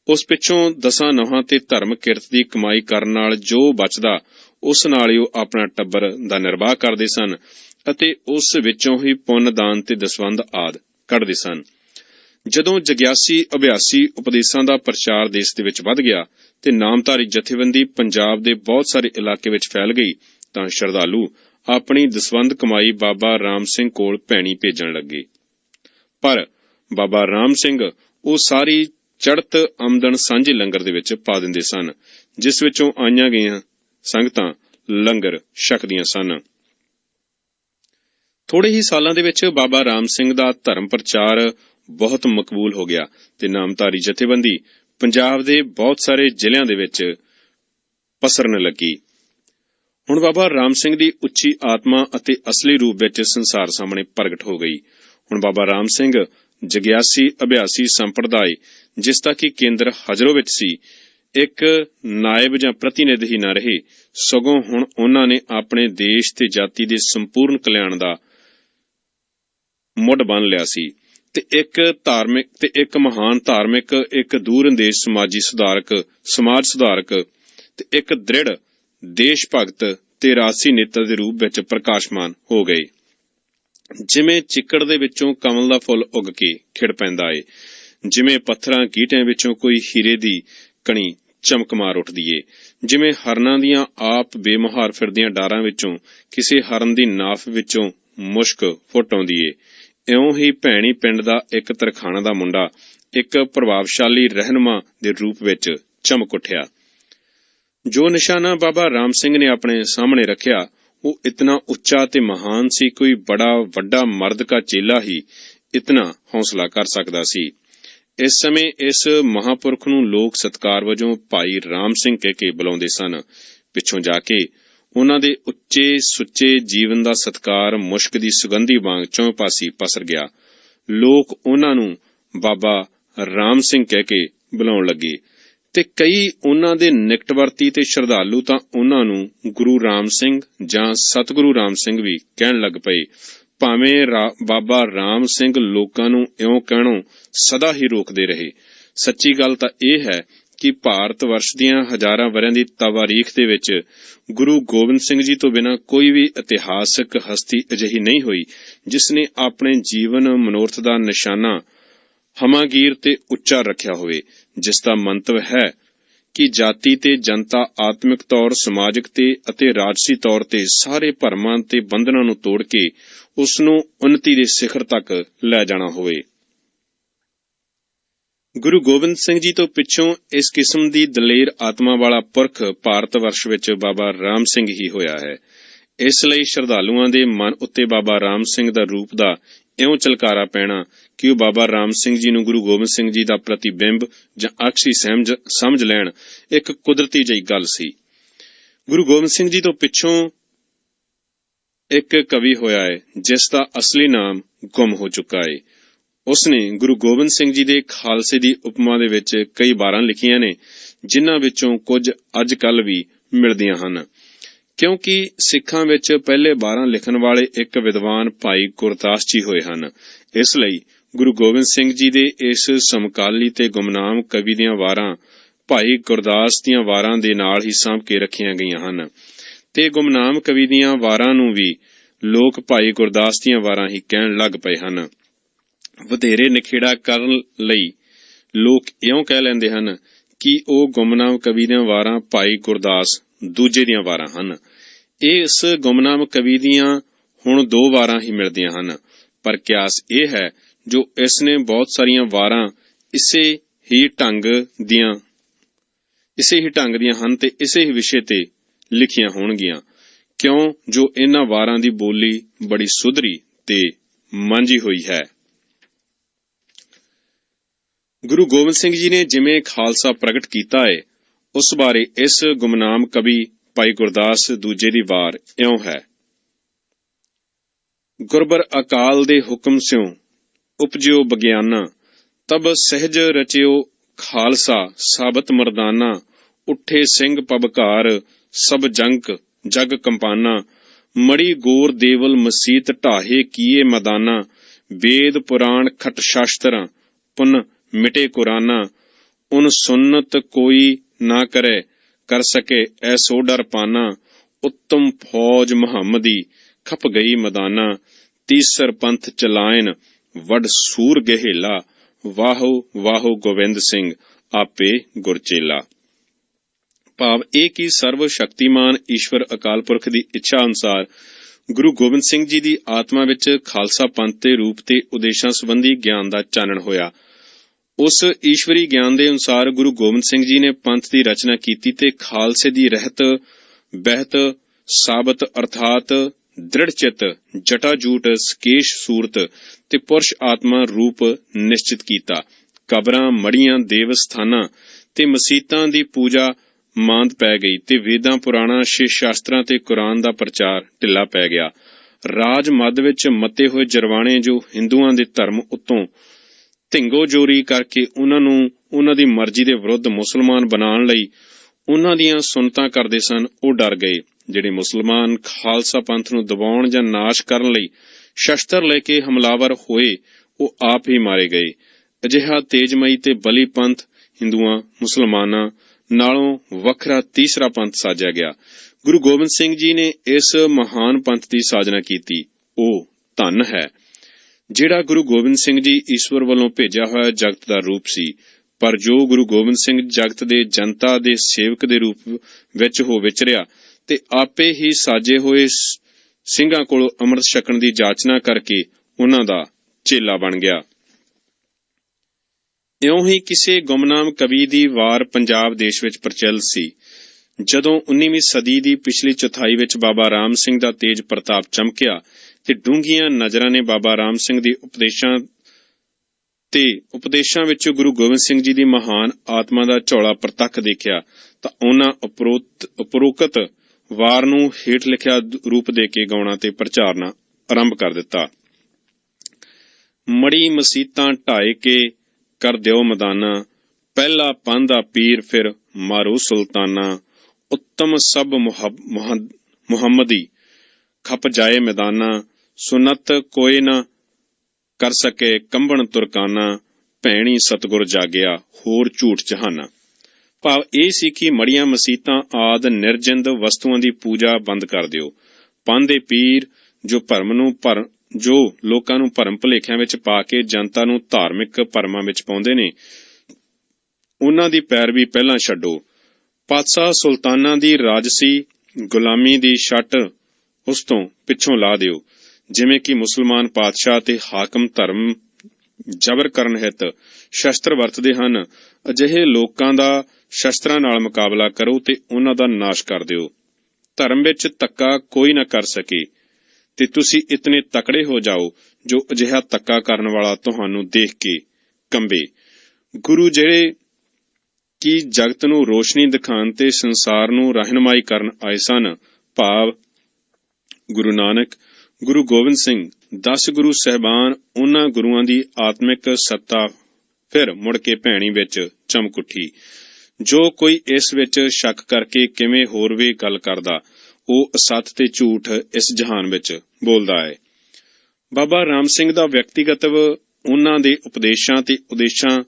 ਉਸ ਪਿੱਛੋਂ ਦਸਾਂ ਨੌਹਾਂ ਤੇ ਧਰਮ ਕਿਰਤ ਦੀ ਕਮਾਈ ਕਰਨ ਨਾਲ ਜੋ ਬਚਦਾ, ਉਸ ਨਾਲ ਹੀ ਉਹ ਆਪਣਾ ਟੱਬਰ ਦਾ ਨਿਰਵਾਹ ਕਰਦੇ ਸਨ ਅਤੇ ਉਸ ਵਿੱਚੋਂ ਹੀ ਪੁੰਨ, ਦਾਨ ਤੇ ਦਸਵੰਧ ਆਦ ਕੱਢਦੇ ਸਨ। ਜਦੋਂ ਜਗਿਆਸੀ, ਅਭਿਆਸੀ ਉਪਦੇਸ਼ਾਂ ਦਾ ਪ੍ਰਚਾਰ ਦੇਸ਼ ਦੇ ਵਿੱਚ ਵੱਧ ਗਿਆ ਤੇ ਨਾਮਧਾਰੀ ਜਥੇਬੰਦੀ ਪੰਜਾਬ ਦੇ ਬਹੁਤ ਸਾਰੇ ਇਲਾਕੇ ਵਿੱਚ ਫੈਲ ਗਈ, ਤਾਂ ਸ਼ਰਧਾਲੂ ਆਪਣੀ ਦਸਵੰਧ ਕਮਾਈ ਬਾਬਾ ਰਾਮ ਸਿੰਘ ਕੋਲ ਭੈਣੀ ਭੇਜਣ ਲੱਗੇ। ਪਰ ਬਾਬਾ ਰਾਮ ਸਿੰਘ ਉਹ ਸਾਰੀ ਚੜਤ ਆਮਦਨ ਸਾਂਝੇ ਲੰਗਰ ਦੇ ਵਿੱਚ ਪਾ ਦਿੰਦੇ ਸਨ, ਜਿਸ ਵਿੱਚੋਂ ਆਈਆਂ ਗਈਆਂ ਸੰਗਤਾਂ ਲੰਗਰ ਛਕਦੀਆਂ ਸਨ। ਥੋੜੇ ਹੀ ਸਾਲਾਂ ਦੇ ਵਿੱਚ ਬਾਬਾ ਰਾਮ ਸਿੰਘ ਦਾ ਧਰਮ ਪ੍ਰਚਾਰ ਬਹੁਤ ਮਕਬੂਲ ਹੋ ਗਿਆ ਤੇ ਨਾਮਧਾਰੀ ਜਥੇਬੰਦੀ ਪੰਜਾਬ ਦੇ ਬਹੁਤ ਸਾਰੇ ਜ਼ਿਲ੍ਹਿਆਂ ਦੇ ਵਿੱਚ ਪਸਰਨ ਲੱਗੀ। ਹੁਣ ਬਾਬਾ ਰਾਮ ਸਿੰਘ ਦੀ ਉੱਚੀ ਆਤਮਾ ਅਤੇ ਅਸਲੀ ਰੂਪ ਵਿੱਚ ਸੰਸਾਰ ਸਾਹਮਣੇ ਪ੍ਰਗਟ ਹੋ ਗਈ। ਹੁਣ ਬਾਬਾ ਰਾਮ ਸਿੰਘ ਜਗਿਆਸੀ ਅਭਿਆਸੀ ਸੰਪਰਦਾਇ, ਜਿਸ ਦਾ ਕਿ ਕੇਂਦਰ ਹਜਰੋ ਵਿੱਚ ਸੀ, ਇੱਕ ਨਾਇਬ ਜਾਂ ਪ੍ਰਤੀਨਿਧ ਹੀ ਨਾ ਰਹੇ, ਸਗੋਂ ਹੁਣ ਉਹਨਾਂ ਨੇ ਆਪਣੇ ਦੇਸ਼ ਤੇ ਜਾਤੀ ਦੇ ਸੰਪੂਰਨ ਕਲਿਆਣ ਦਾ ਮੁੱਢ ਬੰਨ ਲਿਆ ਸੀ। ਤੇ ਇੱਕ ਧਾਰਮਿਕ ਤੇ ਇੱਕ ਮਹਾਨ ਧਾਰਮਿਕ, ਇੱਕ ਦੂਰਅੰਦੇਸ਼ ਸਮਾਜੀ ਸੁਧਾਰਕ, ਸਮਾਜ ਸੁਧਾਰਕ ਤੇ ਇੱਕ ਦ੍ਰਿੜ ਦੇਸ਼ ਭਗਤ ਤੇ ਰਾਸੀ ਨੇਤਾ ਦੇ ਰੂਪ ਵਿੱਚ ਪ੍ਰਕਾਸ਼ਮਾਨ ਹੋ ਗਏ। ਜਿਵੇਂ ਚਿੱਕੜ ਦੇ ਵਿੱਚੋਂ ਕਮਲ ਦਾ ਫੁੱਲ ਉੱਗ ਕੇ ਖਿੜ ਪੈਂਦਾ ਏ, ਜਿਵੇਂ ਪੱਥਰਾਂ ਕੀਟਿਆਂ ਵਿੱਚੋਂ ਕੋਈ ਹੀਰੇ ਦੀ ਕਣੀ ਚਮਕ ਮਾਰ ਉੱਠਦੀ ਏ, ਜਿਵੇਂ ਹਰਨਾਂ ਦੀਆਂ ਆਪ ਬੇਮਹਾਰ ਫਿਰਦੀਆਂ ਡਾਰਾਂ ਵਿੱਚੋਂ ਕਿਸੇ ਹਰਨ ਦੀ ਨਾਫ ਵਿੱਚੋਂ ਮੁਸ਼ਕ ਫੁੱਟ ਆਉਂਦੀ ਏ। ਇਉਂ ਹੀ ਭੈਣੀ ਪਿੰਡ ਦਾ ਇੱਕ ਤਰਖਾਣਾ ਦਾ ਮੁੰਡਾ ਇੱਕ ਪ੍ਰਭਾਵਸ਼ਾਲੀ ਰਹਿਨਮਾ ਦੇ ਰੂਪ ਵਿੱਚ ਚਮਕ ਉੱਠਿਆ। ਜੋ ਨਿਸ਼ਾਨਾ ਬਾਬਾ ਰਾਮ ਸਿੰਘ ਨੇ ਆਪਣੇ ਸਾਹਮਣੇ ਰੱਖਿਆ, ਉਹ ਇਤਨਾ ਉੱਚਾ ਤੇ ਮਹਾਨ ਸੀ, ਕੋਈ ਬੜਾ ਵੱਡਾ ਮਰਦ ਕਾ ਚੇਲਾ ਹੀ ਇਤਨਾ ਹੌਸਲਾ ਕਰ ਸਕਦਾ ਸੀ। ਇਸ ਸਮੇਂ ਇਸ ਮਹਾਪੁਰਖ ਨੂੰ ਲੋਕ ਸਤਕਾਰ ਵਜੋਂ ਭਾਈ ਰਾਮ ਸਿੰਘ ਕਹਿ ਕੇ ਬੁਲਾਉਂਦੇ ਸਨ। ਪਿੱਛੋਂ ਜਾ ਕੇ ਉਹਨਾਂ ਦੇ ਉੱਚੇ ਸੁੱਚੇ ਜੀਵਨ ਦਾ ਸਤਕਾਰ ਮੁਸ਼ਕ ਦੀ ਸੁਗੰਧੀ ਵਾਂਗ ਚੌਂ ਪਾਸੀ ਪਸਰ ਗਿਆ। ਲੋਕ ਉਹਨਾਂ ਨੂੰ ਬਾਬਾ ਰਾਮ ਸਿੰਘ ਕਹਿ ਕੇ ਬੁਲਾਉਣ ਲੱਗੇ। ਤੇ ਕਈ ਉਹਨਾਂ ਦੇ ਨਿਕਟਵਰਤੀ ਤੇ ਸ਼ਰਧਾਲੂ ਤਾਂ ਉਹਨਾਂ ਨੂੰ ਗੁਰੂ ਰਾਮ ਸਿੰਘ ਜਾਂ ਸਤਿਗੁਰੂ ਰਾਮ ਸਿੰਘ ਵੀ ਕਹਿਣ ਲੱਗ ਪਏ। ਭਾਵੇਂ ਬਾਬਾ ਰਾਮ ਸਿੰਘ ਲੋਕਾਂ ਨੂੰ ਇਉਂ ਕਹਿਣੋਂ ਸਦਾ ਹੀ ਰੋਕਦੇ ਰਹੇ। ਸੱਚੀ ਗੱਲ ਤਾਂ ਇਹ ਹੈ ਕਿ ਭਾਰਤ ਵਰਸ਼ ਦੀਆਂ ਹਜ਼ਾਰਾਂ ਵਰਿਆਂ ਦੀ ਤਵਾਰੀਖ ਦੇ ਵਿੱਚ ਗੁਰੂ ਗੋਬਿੰਦ ਸਿੰਘ ਜੀ ਤੋਂ ਬਿਨਾਂ ਕੋਈ ਵੀ ਇਤਿਹਾਸਕ ਹਸਤੀ ਅਜਿਹੀ ਨਹੀਂ ਹੋਈ, ਜਿਸ ਨੇ ਆਪਣੇ ਜੀਵਨ ਮਨੋਰਥ ਦਾ ਨਿਸ਼ਾਨਾ ਹਮਾਗੀਰ ਤੇ ਉੱਚਾ ਰੱਖਿਆ ਹੋਵੇ, ਜਿਸ ਦਾ ਮੰਤਵ ਹੈ ਕਿ ਜਾਤੀ ਤੇ ਜਨਤਾ ਆਤਮਿਕ ਤੌਰ, ਸਮਾਜਿਕ ਤੇ ਅਤੇ ਰਾਜਸੀ ਤੌਰ ਤੇ ਸਾਰੇ ਭਰਮਾਂ ਤੇ ਬੰਧਨਾਂ ਨੂੰ ਤੋੜ ਕੇ ਉਸ ਨੂੰ ਉન્નਤੀ ਦੇ ਸਿਖਰ ਤੱਕ ਲੈ ਜਾਣਾ ਹੋਵੇ। ਗੁਰੂ ਗੋਬਿੰਦ ਸਿੰਘ ਜੀ ਤੋਂ ਪਿੱਛੋਂ ਇਸ ਕਿਸਮ ਦੀ ਦਲੇਰ ਆਤਮਾ ਵਾਲਾ ਪੁਰਖ ਭਾਰਤ ਵਰਸ਼ ਵਿੱਚ ਬਾਬਾ ਰਾਮ ਸਿੰਘ ਹੀ ਹੋਇਆ ਹੈ। ਇਸ ਲਈ ਸ਼ਰਧਾਲੂਆਂ ਦੇ ਮਨ ਉੱਤੇ ਬਾਬਾ ਰਾਮ ਸਿੰਘ ਦਾ ਰੂਪ ਦਾ ਇਉਂ ਚਲਕਾਰਾ ਪੈਣਾ ਕਿ ਉਹ ਬਾਬਾ ਰਾਮ ਸਿੰਘ ਜੀ ਨੂੰ ਗੁਰੂ ਗੋਬਿੰਦ ਸਿੰਘ ਜੀ ਦਾ ਪ੍ਰਤੀਬਿੰਬ ਜਾਂ ਅਕਸੀ ਸਮਝ ਲੈਣ ਇੱਕ ਕੁਦਰਤੀ ਜਿਹੀ ਗੱਲ ਸੀ। ਗੁਰੂ ਗੋਬਿੰਦ ਸਿੰਘ ਜੀ ਤੋਂ ਪਿੱਛੋਂ ਇੱਕ ਕਵੀ ਹੋਇਆ ਹੈ ਜਿਸ ਦਾ ਅਸਲੀ ਨਾਮ ਗੁੰਮ ਹੋ ਚੁੱਕਾ ਹੈ ਉਸ ਨੇ ਗੁਰੂ ਗੋਬਿੰਦ ਸਿੰਘ ਜੀ ਦੇ ਖਾਲਸੇ ਦੀ ਉਪਮਾ ਦੇ ਵਿੱਚ ਕਈ ਬਾਰਾਂ ਲਿਖੀਆਂ ਨੇ, ਜਿਨ੍ਹਾਂ ਵਿੱਚੋਂ ਕੁਝ ਅੱਜ ਕੱਲ ਵੀ ਮਿਲਦੀਆਂ ਹਨ। ਕਿਉਂਕਿ ਸਿੱਖਾਂ ਵਿੱਚ ਪਹਿਲੇ 12 ਲਿਖਣ ਵਾਲੇ ਇੱਕ ਵਿਦਵਾਨ ਭਾਈ ਗੁਰਦਾਸ ਜੀ ਹੋਏ ਹਨ। ਇਸ ਲਈ ਗੁਰੂ ਗੋਬਿੰਦ ਸਿੰਘ ਜੀ ਦੇ ਇਸ ਸਮਕਾਲੀ ਤੇ ਗੁਮਨਾਮ ਕਵੀ ਦੀਆਂ ਵਾਰਾਂ, ਭਾਈ ਗੁਰਦਾਸ ਦੀਆਂ ਵਾਰਾਂ ਦੇ ਨਾਲ ਹੀ ਸਾਂਭ ਕੇ ਰੱਖੀਆਂ ਗਈਆਂ ਹਨ। ਤੇ ਗੁਮਨਾਮ ਕਵੀ ਦੀਆਂ ਵਾਰਾਂ ਨੂੰ ਵੀ ਲੋਕ ਭਾਈ ਗੁਰਦਾਸ ਦੀਆਂ ਵਾਰਾਂ ਹੀ ਕਹਿਣ ਲੱਗ ਪਏ ਹਨ। ਵਧੇਰੇ ਨਿਖੇੜਾ ਕਰਨ ਲਈ ਲੋਕ ਇਉਂ ਕਹਿ ਲੈਂਦੇ ਹਨ ਕਿ ਉਹ ਗੁਮਨਾਮ ਕਵੀ ਦੀਆਂ ਵਾਰਾਂ ਭਾਈ ਗੁਰਦਾਸ ਦੂਜੇ ਦੀਆਂ ਵਾਰਾਂ ਹਨ। ਇਸ ਗੁਮਨਾਮ ਕਵੀ ਦੀਆਂ ਹੁਣ ਦੋ ਵਾਰਾਂ ਹੀ ਮਿਲਦੀਆਂ ਹਨ। ਪਰ ਕਿਆਸ ਇਹ ਹੈ, ਜੋ ਇਸ ਨੇ ਬਹੁਤ ਸਾਰੀਆਂ ਵਾਰਾਂ ਇਸੇ ਹੀ ਢੰਗ ਦੀਆਂ, ਇਸੇ ਹੀ ਢੰਗ ਦੀਆਂ ਹਨ ਤੇ ਇਸੇ ਹੀ ਵਿਸ਼ੇ ਤੇ ਲਿਖੀਆਂ ਹੋਣਗੀਆਂ। ਕਿਉਂ? ਜੋ ਇਹਨਾਂ ਵਾਰਾਂ ਦੀ ਬੋਲੀ ਬੜੀ ਸੁਧਰੀ ਤੇ ਮਾਂਝੀ ਹੋਈ ਹੈ। ਗੁਰੂ ਗੋਬਿੰਦ ਸਿੰਘ ਜੀ ਨੇ ਜਿਵੇਂ ਖਾਲਸਾ ਪ੍ਰਗਟ ਕੀਤਾ ਹੈ ਉਸ ਬਾਰੇ ਇਸ ਗੁਮਨਾਮ ਕਵੀ ਭਾਈ ਗੁਰਦਾਸ ਦੂਜੇ ਦੀ ਵਾਰ ਇਉਂ ਹੈ। ਗੁਰਬਰ ਅਕਾਲ ਦੇ ਹੁਕਮ ਸਿਓ ਉਪਜਿਓ ਬਗਿਆਨਾ, ਤਬ ਸਹਿਜ ਰਚਿਓ ਖਾਲਸਾ, ਸਾਬਤ ਮਰਦਾਨਾ, ਉੱਠੇ ਸਿੰਘ ਪਬਕਾਰ, ਸਭ ਜੰਕ, ਜਗ ਕੰਪਾਨਾ, ਮੜੀ ਗੋਰ ਦੇਵਲ ਮਸੀਤ ਢਾਹੇ ਕੀਏ ਮਦਾਨਾ, ਵੇਦ ਪੁਰਾਣ ਖਟ ਸ਼ਾਸਤਰਾਂ, ਪੁਨ ਮਿਟੇ ਕੁਰਾਨਾ, ਉਨ ਸੁਨਤ ਕੋਈ ਨਾ ਕਰੇ, ਕਰ ਸਕੇ ਐਸੋ ਡਰ ਪਾਨਾ, ਉੱਤਮ ਫੌਜ ਮੁਹੰਮਦੀ, ਖਪ ਗਈ ਮਦਾਨਾ, ਤੀਸਰ ਪੰਥ ਚਲਾਇਨ ਵਡ ਸੂਰ ਗਹਿਲਾ, ਵਾਹੋ ਵਾਹੋ ਗੋਬਿੰਦ ਸਿੰਘ, ਆਪੇ ਗੁਰਚੇਲਾ ਭਾਵ ਇਹ ਕਿ ਸਰਵ ਸ਼ਕਤੀਮਾਨ ਈਸ਼ਵਰ ਅਕਾਲ ਪੁਰਖ ਦੀ ਇੱਛਾ ਅਨੁਸਾਰ ਗੁਰੂ ਗੋਬਿੰਦ ਸਿੰਘ ਜੀ ਦੀ ਆਤਮਾ ਵਿੱਚ ਖਾਲਸਾ ਪੰਥ ਦੇ ਰੂਪ ਤੇ ਉਦੇਸ਼ਾਂ ਸੰਬੰਧੀ ਗਿਆਨ ਦਾ ਚਾਨਣ ਹੋਇਆ। ਉਸ ਈਸ਼ਵਰੀ ਗਿਆਨ ਦੇ ਅਨੁਸਾਰ ਗੁਰੂ ਗੋਬਿੰਦ ਸਿੰਘ ਜੀ ਨੇ ਪੰਥ ਦੀ ਰਚਨਾ ਕੀਤੀ ਤੇ ਖਾਲਸੇ ਦੀ ਰਹਿਤ, ਬਹਿਤ, ਸਾਬਤ ਅਰਥਾਤ, ਦ੍ਰਿੜ ਚਿਤ ਸਕੇਸ਼ ਸੂਰਤ ਤੇ ਪੁਰਸ਼ ਆਤਮਾ ਰੂਪ ਨਿਸ਼ਚਿਤ ਕੀਤਾ। ਕਬਰਾਂ, ਮੜੀਆਂ ਦੇਵ ਸਥਾਨਾਂ ਤੇ ਮਸੀਤਾਂ ਦੀ ਪੂਜਾ ਮਾਂਦ ਪੈ ਗਈ ਤੇ ਵੇਦਾਂ, ਪੁਰਾਣਾ, ਸ਼ੇ ਸ਼ਾਸਤਰਾਂ ਤੇ ਕੁਰਾਨ ਦਾ ਪ੍ਰਚਾਰ ਢਿੱਲਾ ਪੈ ਗਿਆ। ਰਾਜ ਮੱਧ ਵਿੱਚ ਮੱਤੇ ਹੋਏ ਜਰਵਾਣੇ ਜੋ ਹਿੰਦੂਆਂ ਦੇ ਧਰਮ ਉੱਤੋਂ ਢਿੰਗੋ ਜੋਰੀ ਕਰਕੇ ਉਹਨਾਂ ਨੂੰ ਉਹਨਾਂ ਦੀ ਮਰਜ਼ੀ ਦੇ ਵਿਰੁੱਧ ਮੁਸਲਮਾਨ ਬਣਾਉਣ ਲਈ ਉਹਨਾਂ ਦੀਆਂ ਸੁਨਤਾਂ ਕਰਦੇ ਸਨ, ਉਹ ਡਰ ਗਏ, ਜਿਹੜੇ ਮੁਸਲਮਾਨ ਖਾਲਸਾ ਪੰਥ ਨੂੰ ਦਬਾਉਣ ਜਾਂ ਨਾਸ਼ ਕਰਨ ਲਈ ਸ਼ਸਤਰ ਲੈ ਕੇ ਹਮਲਾਵਰ ਹੋਏ, ਉਹ ਆਪ ਹੀ ਮਾਰੇ ਗਏ। ਅਜਿਹਾ ਤੇਜਮਈ ਤੇ ਬਲੀ ਪੰਥ ਹਿੰਦੂਆਂ, ਮੁਸਲਮਾਨਾਂ ਨਾਲੋਂ ਵੱਖਰਾ ਤੀਸਰਾ ਪੰਥ ਸਾਜਿਆ ਗਿਆ। ਗੁਰੂ ਗੋਬਿੰਦ ਸਿੰਘ ਜੀ ਨੇ ਇਸ ਮਹਾਨ ਪੰਥ ਦੀ ਸਾਜਨਾ ਕੀਤੀ। ਉਹ ਧੰਨ ਹੈ। ਜਿਹੜਾ ਗੁਰੂ ਗੋਬਿੰਦ ਸਿੰਘ ਜੀ ਈਸ਼ਵਰ ਵੱਲੋਂ ਭੇਜਿਆ ਹੋਇਆ ਜਗਤ ਦਾ ਰੂਪ ਸੀ, ਪਰ ਜੋ ਗੁਰੂ ਗੋਬਿੰਦ ਸਿੰਘ ਜਗਤ ਦੇ ਜਨਤਾ ਦੇ ਸੇਵਕ ਦੇ ਰੂਪ ਵਿੱਚ ਹੋ ਵਿਚਰਿਆ ਤੇ ਆਪੇ ਹੀ ਸਾਜੇ ਹੋਏ ਸਿੰਘਾਂ ਕੋਲੋਂ ਅੰਮ੍ਰਿਤ ਛਕਣ ਦੀ ਜਾਚਨਾ ਕਰਕੇ ਉਹਨਾਂ ਦਾ ਚੇਲਾ ਬਣ ਗਿਆ। ਇਉਂ ਹੀ ਕਿਸੇ ਗੁਮਨਾਮ ਕਵੀ ਦੀ ਵਾਰ ਪੰਜਾਬ ਦੇਸ਼ ਵਿੱਚ ਪ੍ਰਚਲਿਤ ਸੀ। ਜਦੋਂ 19ਵੀਂ ਸਦੀ ਦੀ ਪਿਛਲੀ ਚੌਥਾਈ ਵਿੱਚ ਬਾਬਾ ਰਾਮ ਸਿੰਘ ਦਾ ਤੇਜ ਪ੍ਰਤਾਪ ਚਮਕਿਆ ਤੇ ਡੂੰਘੀਆਂ ਨਜ਼ਰਾਂ ਨੇ ਬਾਬਾ ਰਾਮ ਸਿੰਘ ਦੀ ਉਪਦੇਸ਼ਾਂ ਤੇ ਉਪਦੇਸ਼ਾਂ ਵਿੱਚ ਗੁਰੂ ਗੋਬਿੰਦ ਸਿੰਘ ਜੀ ਦੀ ਮਹਾਨ ਆਤਮਾ ਦਾ ਝੋਲਾ ਪ੍ਰਤੱਖ ਦੇਖਿਆ, ਤਾਂ ਉਹਨਾਂ ਉਪਰੋਕਤ ਵਾਰ ਨੂੰ ਹੇਠ ਲਿਖਿਆ ਰੂਪ ਦੇ ਕੇ ਗਾਉਣਾ ਤੇ ਪ੍ਰਚਾਰਨਾ ਆਰੰਭ ਕਰ ਦਿੱਤਾ। ਮੜੀ ਮਸੀਤਾਂ ਢਾਏ ਕੇ ਕਰ ਦਿਓ ਮਦਾਨਾ, ਪਹਿਲਾ ਪੰਦਾ ਪੀਰ ਫਿਰ ਮਾਰੂ ਸੁਲਤਾਨਾ, ਉੱਤਮ ਸਭ ਮੁਹੰਮਦੀ ਖਪ ਜਾਏ ਮੈਦਾਨਾ ਸੁਨਤ ਕੋਈ ਨਾ ਕਰ ਸਕੇ ਕੰਬਣ ਤੁਰਕਾਨਾ, ਭੈਣੀ ਸਤਗੁਰ ਜਾਗਿਆ ਹੋਰ ਝੂਠ ਜਹਾਨਾ। ਭਾਵ ਇਹ ਸੀ ਕਿ ਮੜੀਆਂ ਮਸੀਤਾਂ ਆਦ ਨਿਰਜਿੰਦ ਵਸਤੂਆਂ ਦੀ ਪੂਜਾ ਬੰਦ ਕਰ ਦਿਓ। ਪੰਦੇ ਪੀਰ ਜੋ ਭਰਮ ਨੂੰ ਭਰ ਜੋ ਲੋਕਾਂ ਨੂੰ ਭਰਮ ਭਲੇਖਿਆਂ ਵਿੱਚ ਪਾ ਕੇ ਜਨਤਾ ਨੂੰ ਧਾਰਮਿਕ ਭਰਮਾਂ ਵਿੱਚ ਪਾਉਂਦੇ ਨੇ, ਉਹਨਾਂ ਦੀ ਪੈਰਵੀ ਪਹਿਲਾਂ ਛੱਡੋ। ਪਾਤਸ਼ਾਹ ਸੁਲਤਾਨਾਂ ਦੀ ਰਾਜਸੀ ਗੁਲਾਮੀ ਦੀ ਛੱਟ ਉਸ ਤੋਂ ਪਿੱਛੋਂ ਲਾ ਦਿਓ। ਜਿਵੇਂ ਕਿ ਮੁਸਲਮਾਨ ਪਾਤਸ਼ਾਹ ਤੇ ਹਾਕਮ ਧਰਮ ਜ਼ਬਰ ਕਰਨ ਹਿਤ ਸ਼ਸਤਰ ਵਰਤਦੇ ਹਨ, ਅਜਿਹੇ ਲੋਕਾਂ ਦਾ ਸ਼ਸਤਰਾਂ ਨਾਲ ਮੁਕਾਬਲਾ ਕਰੋ ਤੇ ਉਹਨਾਂ ਦਾ ਨਾਸ਼ ਕਰ ਦਿਓ। ਧਰਮ ਵਿੱਚ ਤੱਕਾ ਕੋਈ ਨਾ ਕਰ ਸਕੇ। ਤੇ ਤੁਸੀਂ ਇਤਨੇ ਤਕੜੇ ਹੋ ਜਾਓ ਜੋ ਅਜਿਹਾ ਤੱਕਾ ਕਰਨ ਵਾਲਾ ਤੁਹਾਨੂੰ ਦੇਖ ਕੇ ਕੰਬੇ। ਗੁਰੂ ਜਿਹੜੇ ਕਿ ਜਗਤ ਨੂੰ ਰੋਸ਼ਨੀ ਦਿਖਾਉਣ ਤੇ ਸੰਸਾਰ ਨੂੰ ਰਹਿਨਮਾਈ ਕਰਨ ਆਏ ਸਨ, ਭਾਵ ਗੁਰੂ ਨਾਨਕ ਗੁਰੂ ਗੋਬਿੰਦ ਸਿੰਘ 10 ਗੁਰੂ ਸਹਿਬਾਨ ਉਹਨਾਂ ਗੁਰੂਆਂ ਦੀ ਆਤਮਿਕ ਸੱਤਾ, ਫਿਰ ਮੁੜ ਕੇ ਭੈਣੀ ਵਿੱਚ ਚਮਕ ਉੱਠੀ। ਜੋ ਕੋਈ ਇਸ ਵਿੱਚ ਸ਼ੱਕ ਕਰਕੇ ਕਿਵੇਂ ਹੋਰ ਵੀ ਗੱਲ ਕਰਦਾ, ਉਹ ਅਸਤ ਤੇ ਝੂਠ ਇਸ ਜਹਾਨ ਵਿੱਚ ਬੋਲਦਾ ਹੈ। ਬਾਬਾ ਰਾਮ ਸਿੰਘ ਦਾ ਵਿਅਕਤੀਗਤ ਉਹਨਾਂ ਦੇ ਉਪਦੇਸ਼ਾਂ ਤੇ ਉਦੇਸ਼ਾਂ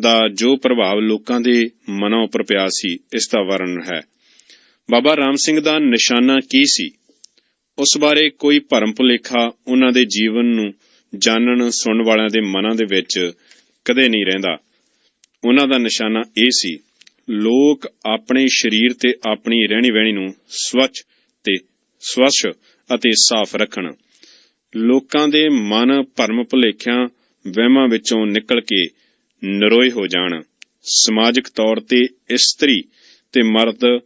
ਦਾ ਜੋ ਪ੍ਰਭਾਵ ਲੋਕਾਂ ਦੇ ਮਨਾਂ ਉੱਪਰ ਪਿਆ ਸੀ, ਇਸ ਦਾ ਵਰਣਨ ਹੈ। ਬਾਬਾ ਰਾਮ ਸਿੰਘ ਦਾ ਨਿਸ਼ਾਨਾ ਕੀ ਸੀ? ਉਸ ਬਾਰੇ ਕੋਈ ਭਰਮ ਭੁਲੇਖਾ ਉਹਨਾਂ ਦੇ ਜੀਵਨ ਨੂੰ ਜਾਣਨ, ਸੁਣਨ ਵਾਲਿਆਂ ਦੇ ਮਨਾਂ ਦੇ ਵਿੱਚ ਕਦੇ ਨਹੀਂ ਰਹਿੰਦਾ। ਉਹਨਾਂ ਦਾ ਨਿਸ਼ਾਨਾ ਇਹ ਸੀ, ਲੋਕ ਆਪਣੇ ਸਰੀਰ ਤੇ ਆਪਣੀ ਰਹਿਣੀ ਬਹਿਣੀ ਨੂੰ ਸਵੱਛ ਤੇ ਸਵੱਛ ਅਤੇ ਸਾਫ਼ ਰੱਖਣ। ਲੋਕਾਂ ਦੇ ਮਨ ਭਰਮ ਭੁਲੇਖਿਆਂ ਵਹਿਮਾਂ ਵਿੱਚੋਂ ਨਿਕਲ ਕੇ ਨਰੋਏ ਹੋ ਜਾਣ। ਸਮਾਜਿਕ ਤੌਰ ਤੇ ਇਸਤਰੀ ਤੇ ਮਰਦ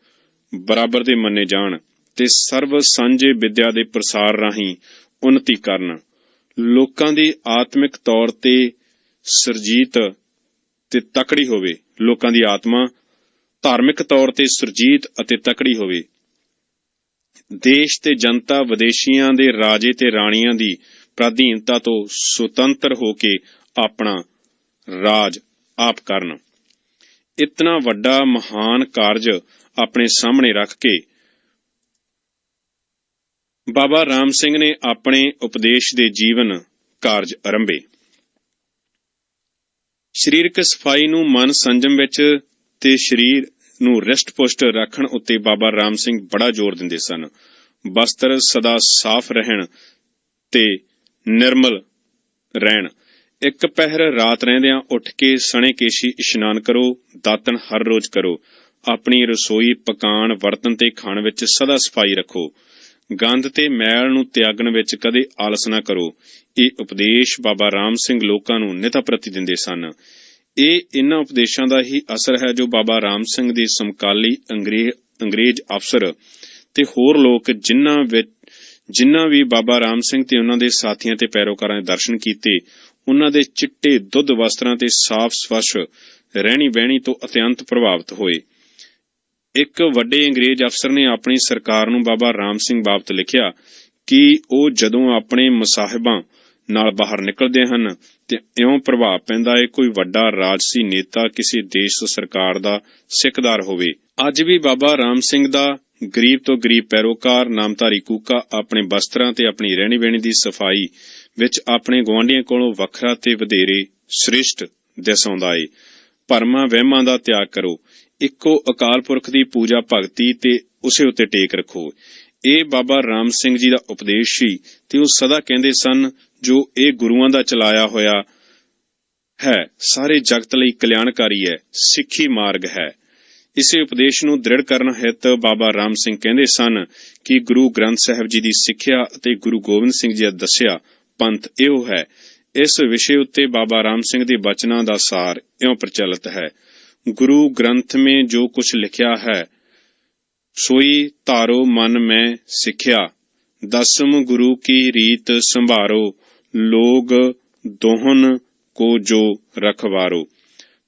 ਬਰਾਬਰ ਦੇ ਮੰਨੇ ਜਾਣ। ਤੇ ਸਰਵ ਸਾਂਝੇ ਵਿਦਿਆ ਦੇ ਪ੍ਰਸਾਰ ਰਾਹੀਂ ਉન્નਤੀ ਕਰਨ। ਲੋਕਾਂ ਦੀ ਆਤਮਿਕ ਤੌਰ ਤੇ ਸਰਜੀਤ ਤੇ ਤਕੜੀ ਹੋਵੇ। ਲੋਕਾਂ ਦੀ ਆਤਮਾ ਧਾਰਮਿਕ ਤੌਰ ਤੇ ਸੁਰਜੀਤ ਅਤੇ ਤਕੜੀ ਹੋਵੇ। ਦੇਸ਼ ਤੇ ਜਨਤਾ ਵਿਦੇਸ਼ੀਆਂ ਦੇ ਰਾਜੇ ਤੇ ਰਾਣੀਆਂ ਦੀ ਪ੍ਰਾਧੀਨਤਾ ਤੋਂ ਸੁਤੰਤਰ ਹੋ ਕੇ ਆਪਣਾ ਰਾਜ ਆਪ ਕਰਨ। ਇਤਨਾ ਵੱਡਾ ਮਹਾਨ ਕਾਰਜ ਆਪਣੇ ਸਾਹਮਣੇ ਰੱਖ ਕੇ ਬਾਬਾ ਰਾਮ ਸਿੰਘ ਨੇ ਆਪਣੇ ਉਪਦੇਸ਼ ਦੇ ਜੀਵਨ ਕਾਰਜ ਆਰੰਭੇ। ਸਰੀਰਕ ਸਫ਼ਾਈ ਨੂੰ ਮਨ ਸੰਜਮ ਵਿੱਚ ਤੇ ਸਰੀਰ ਨੂੰ ਰਿਸ਼ਟ-ਪੁਸ਼ਟ ਰੱਖਣ ਉੱਤੇ ਬਾਬਾ ਰਾਮ ਸਿੰਘ ਬੜਾ ਜ਼ੋਰ ਦਿੰਦੇ ਸਨ। ਬਸਤਰ ਸਦਾ ਸਾਫ਼ ਰਹਿਣ ਤੇ ਨਿਰਮਲ ਰਹਿਣ। ਇੱਕ ਪਹਿਰ ਰਾਤ ਰਹਿੰਦਿਆਂ ਉੱਠ ਕੇ ਸਣੇ ਕੇਸ਼ੀ ਇਸ਼ਨਾਨ ਕਰੋ ਦਾਤਨ ਹਰ ਰੋਜ਼ ਕਰੋ। ਆਪਣੀ ਰਸੋਈ, ਪਕਾਨ ਵਰਤਨ ਤੇ ਖਾਣ ਵਿੱਚ ਸਦਾ ਸਫ਼ਾਈ ਰੱਖੋ। ਗੰਧ ਤੇ ਮੈਲ ਨੂੰ ਤਿਆਗਣ ਵਿੱਚ ਕਦੇ ਆਲਸ ਨਾ ਕਰੋ। ਇਹ ਉਪਦੇਸ਼ ਬਾਬਾ ਰਾਮ ਸਿੰਘ ਲੋਕਾਂ ਨੂੰ ਨਿਤਾ ਪ੍ਰਤੀ ਦਿੰਦੇ ਸਨ। ਇਹ ਇਨ੍ਹਾਂ ਉਪਦੇਸ਼ਾਂ ਦਾ ਹੀ ਅਸਰ ਹੈ ਜੋ ਬਾਬਾ ਰਾਮ ਸਿੰਘ ਦੇ ਸਮਕਾਲੀ ਅੰਗਰੇਜ਼ ਅਫਸਰ ਤੇ ਹੋਰ ਲੋਕ ਜਿਨ੍ਹਾਂ ਵਿੱਚ, ਜਿਨ੍ਹਾਂ ਵੀ ਬਾਬਾ ਰਾਮ ਸਿੰਘ ਤੇ ਉਹਨਾਂ ਦੇ ਸਾਥੀਆਂ ਤੇ ਪੈਰੋਕਾਰਾਂ ਦੇ ਦਰਸ਼ਨ ਕੀਤੇ ਉਹਨਾਂ ਦੇ ਚਿੱਟੇ ਦੁੱਧ ਵਸਤਰਾਂ ਤੇ ਸਾਫ਼ ਸਵੱਛ ਰਹਿਣੀ ਬਹਿਣੀ ਤੋਂ ਅਤਿਅੰਤ ਪ੍ਰਭਾਵਿਤ ਹੋਏ। ਇੱਕ ਵੱਡੇ ਅੰਗਰੇਜ਼ ਅਫਸਰ ਨੇ ਆਪਣੀ ਸਰਕਾਰ ਨੂੰ ਬਾਬਾ ਰਾਮ ਸਿੰਘ ਬਾਬਤ ਲਿਖਿਆ ਕਿ ਉਹ ਜਦੋਂ ਆਪਣੇ ਮੁਸਾਹਿਬਾਂ ਨਾਲ ਬਾਹਰ ਨਿਕਲਦੇ ਹਨ ਤੇ ਇਉਂ ਪ੍ਰਭਾਵ ਪੈਂਦਾ ਹੈ ਕੋਈ ਵੱਡਾ ਰਾਜਸੀ ਨੇਤਾ ਕਿਸੇ ਦੇਸ਼ ਸਰਕਾਰ ਦਾ ਸਿੱਖਦਾਰ ਹੋਵੇ। ਅੱਜ ਵੀ ਬਾਬਾ ਰਾਮ ਸਿੰਘ ਦਾ ਗਰੀਬ ਤੋਂ ਗਰੀਬ ਪੈਰੋਕਾਰ, ਨਾਮਧਾਰੀ ਕੂਕਾ ਆਪਣੇ ਬਸਤਰਾਂ ਤੇ ਆਪਣੀ ਰਹਿਣੀ ਬਹਿਣੀ ਦੀ ਸਫ਼ਾਈ ਵਿੱਚ ਆਪਣੇ ਗੁਆਂਢੀਆਂ ਕੋਲੋਂ ਵੱਖਰਾ ਤੇ ਵਧੇਰੇ ਸ੍ਰੇਸ਼ਟ ਦਿਸਾਉਂਦਾ ਏ ਭਰਮਾਂ, ਵਹਿਮਾਂ ਦਾ ਤਿਆਗ ਕਰੋ। ਇੱਕੋ ਅਕਾਲ ਪੁਰਖ ਦੀ ਪੂਜਾ ਭਗਤੀ ਤੇ ਉਸੇ ਉੱਤੇ ਟੇਕ ਰੱਖੋ। ਇਹ ਬਾਬਾ ਰਾਮ ਸਿੰਘ ਜੀ ਦਾ ਉਪਦੇਸ਼ ਸੀ ਤੇ ਉਹ ਸਦਾ ਕਹਿੰਦੇ ਸਨ, ਜੋ ਇਹ ਗੁਰੂਆਂ ਦਾ ਚਲਾਇਆ ਹੋਇਆ ਹੈ, ਸਾਰੇ ਜਗਤ ਲਈ ਕਲਿਆਣਕਾਰੀ ਹੈ, ਸਿੱਖੀ ਮਾਰਗ ਹੈ। ਇਸੇ ਉਪਦੇਸ਼ ਨੂੰ ਦ੍ਰਿੜ ਕਰਨ ਹਿੱਤ ਬਾਬਾ ਰਾਮ ਸਿੰਘ ਕਹਿੰਦੇ ਸਨ ਕਿ ਗੁਰੂ ਗ੍ਰੰਥ ਸਾਹਿਬ ਜੀ ਦੀ ਸਿੱਖਿਆ ਅਤੇ ਗੁਰੂ ਗੋਬਿੰਦ ਸਿੰਘ ਜੀ ਦਾ ਦੱਸਿਆ ਪੰਥ ਇਹੋ ਹੈ। ਇਸ ਵਿਸ਼ੇ ਉੱਤੇ ਬਾਬਾ ਰਾਮ ਸਿੰਘ ਦੇ ਬਚਨਾਂ ਦਾ ਸਾਰ ਇਉਂ ਪ੍ਰਚਲਿਤ ਹੈ। ਗੁਰੂ ਗ੍ਰੰਥ ਮੇਂ ਜੋ ਕੁਝ ਲਿਖਿਆ ਹੈ, ਸੋਈ ਧਾਰੋ ਮਨ ਮੈਂ ਸਿੱਖਿਆ। ਦਸਮ ਗੁਰੂ ਕੀ ਰੀਤ ਸੰਭਾਰੋ, ਲੋਗ ਦੋਹਨ ਕੋ ਜੋ ਰਖਵਾਰੋ।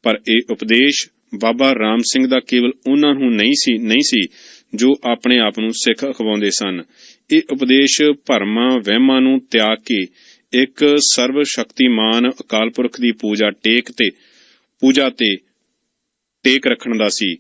ਪਰ ਇਹ ਉਪਦੇਸ਼ ਬਾਬਾ ਰਾਮ ਸਿੰਘ ਦਾ ਕੇਵਲ ਉਹਨਾਂ ਨੂੰ ਨਹੀਂ ਸੀ ਨਹੀਂ ਸੀ, ਜੋ ਆਪਣੇ ਆਪ ਨੂੰ ਸਿੱਖ ਅਖਵਾਉਂਦੇ ਸਨ। ਇਹ ਉਪਦੇਸ਼ ਭਰਮਾਂ ਵਹਿਮਾਂ ਨੂੰ ਤਿਆਗ ਕੇ ਇੱਕ ਸਰਵ ਸ਼ਕਤੀਮਾਨ ਅਕਾਲ ਪੁਰਖ ਦੀ ਪੂਜਾ ਟੇਕ ਤੇ, ਪੂਜਾ ਤੇ ਟੇਕ ਰੱਖਣ ਦਾ ਸੀ।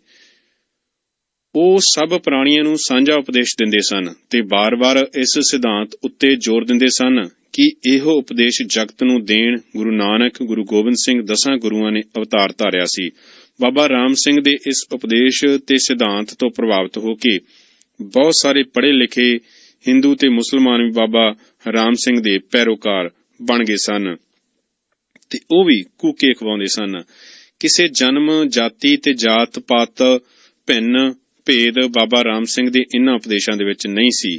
ਉਹ ਸਭ ਪ੍ਰਾਣੀਆਂ ਨੂੰ ਸਾਂਝਾ ਉਪਦੇਸ਼ ਦਿੰਦੇ ਸਨ ਤੇ ਬਾਰ-ਬਾਰ ਇਸ ਸਿਧਾਂਤ ਉੱਤੇ ਜ਼ੋਰ ਦਿੰਦੇ ਸਨ ਕਿ ਇਹੋ ਉਪਦੇਸ਼ ਜਗਤ ਨੂੰ ਦੇਣ ਗੁਰੂ ਨਾਨਕ, ਗੁਰੂ ਗੋਬਿੰਦ ਸਿੰਘ ਦਸਾਂ ਗੁਰੂਆਂ ਨੇ ਅਵਤਾਰ ਧਾਰਿਆ ਸੀ। ਬਾਬਾ ਰਾਮ ਸਿੰਘ ਦੇ ਇਸ ਉਪਦੇਸ਼ ਤੇ ਸਿਧਾਂਤ ਤੋਂ ਪ੍ਰਭਾਵਿਤ ਹੋ ਕੇ ਬਹੁਤ ਸਾਰੇ ਪੜ੍ਹੇ ਲਿਖੇ ਹਿੰਦੂ ਤੇ ਮੁਸਲਮਾਨ ਵੀ ਬਾਬਾ ਰਾਮ ਸਿੰਘ ਦੇ ਪੈਰੋਕਾਰ ਬਣ ਗਏ ਸਨ ਤੇ ਉਹ ਵੀ ਕੂਕੇ ਖਵਾਉਂਦੇ ਸਨ। ਕਿਸੇ ਜਨਮ, ਜਾਤੀ ਤੇ ਜਾਤ, ਪਾਤ, ਭਿੰਨ, ਭੇਦ ਬਾਬਾ ਰਾਮ ਸਿੰਘ ਦੇ ਇਨ੍ਹਾਂ ਉਪਦੇਸ਼ਾਂ ਦੇ ਵਿੱਚ ਨਹੀਂ ਸੀ।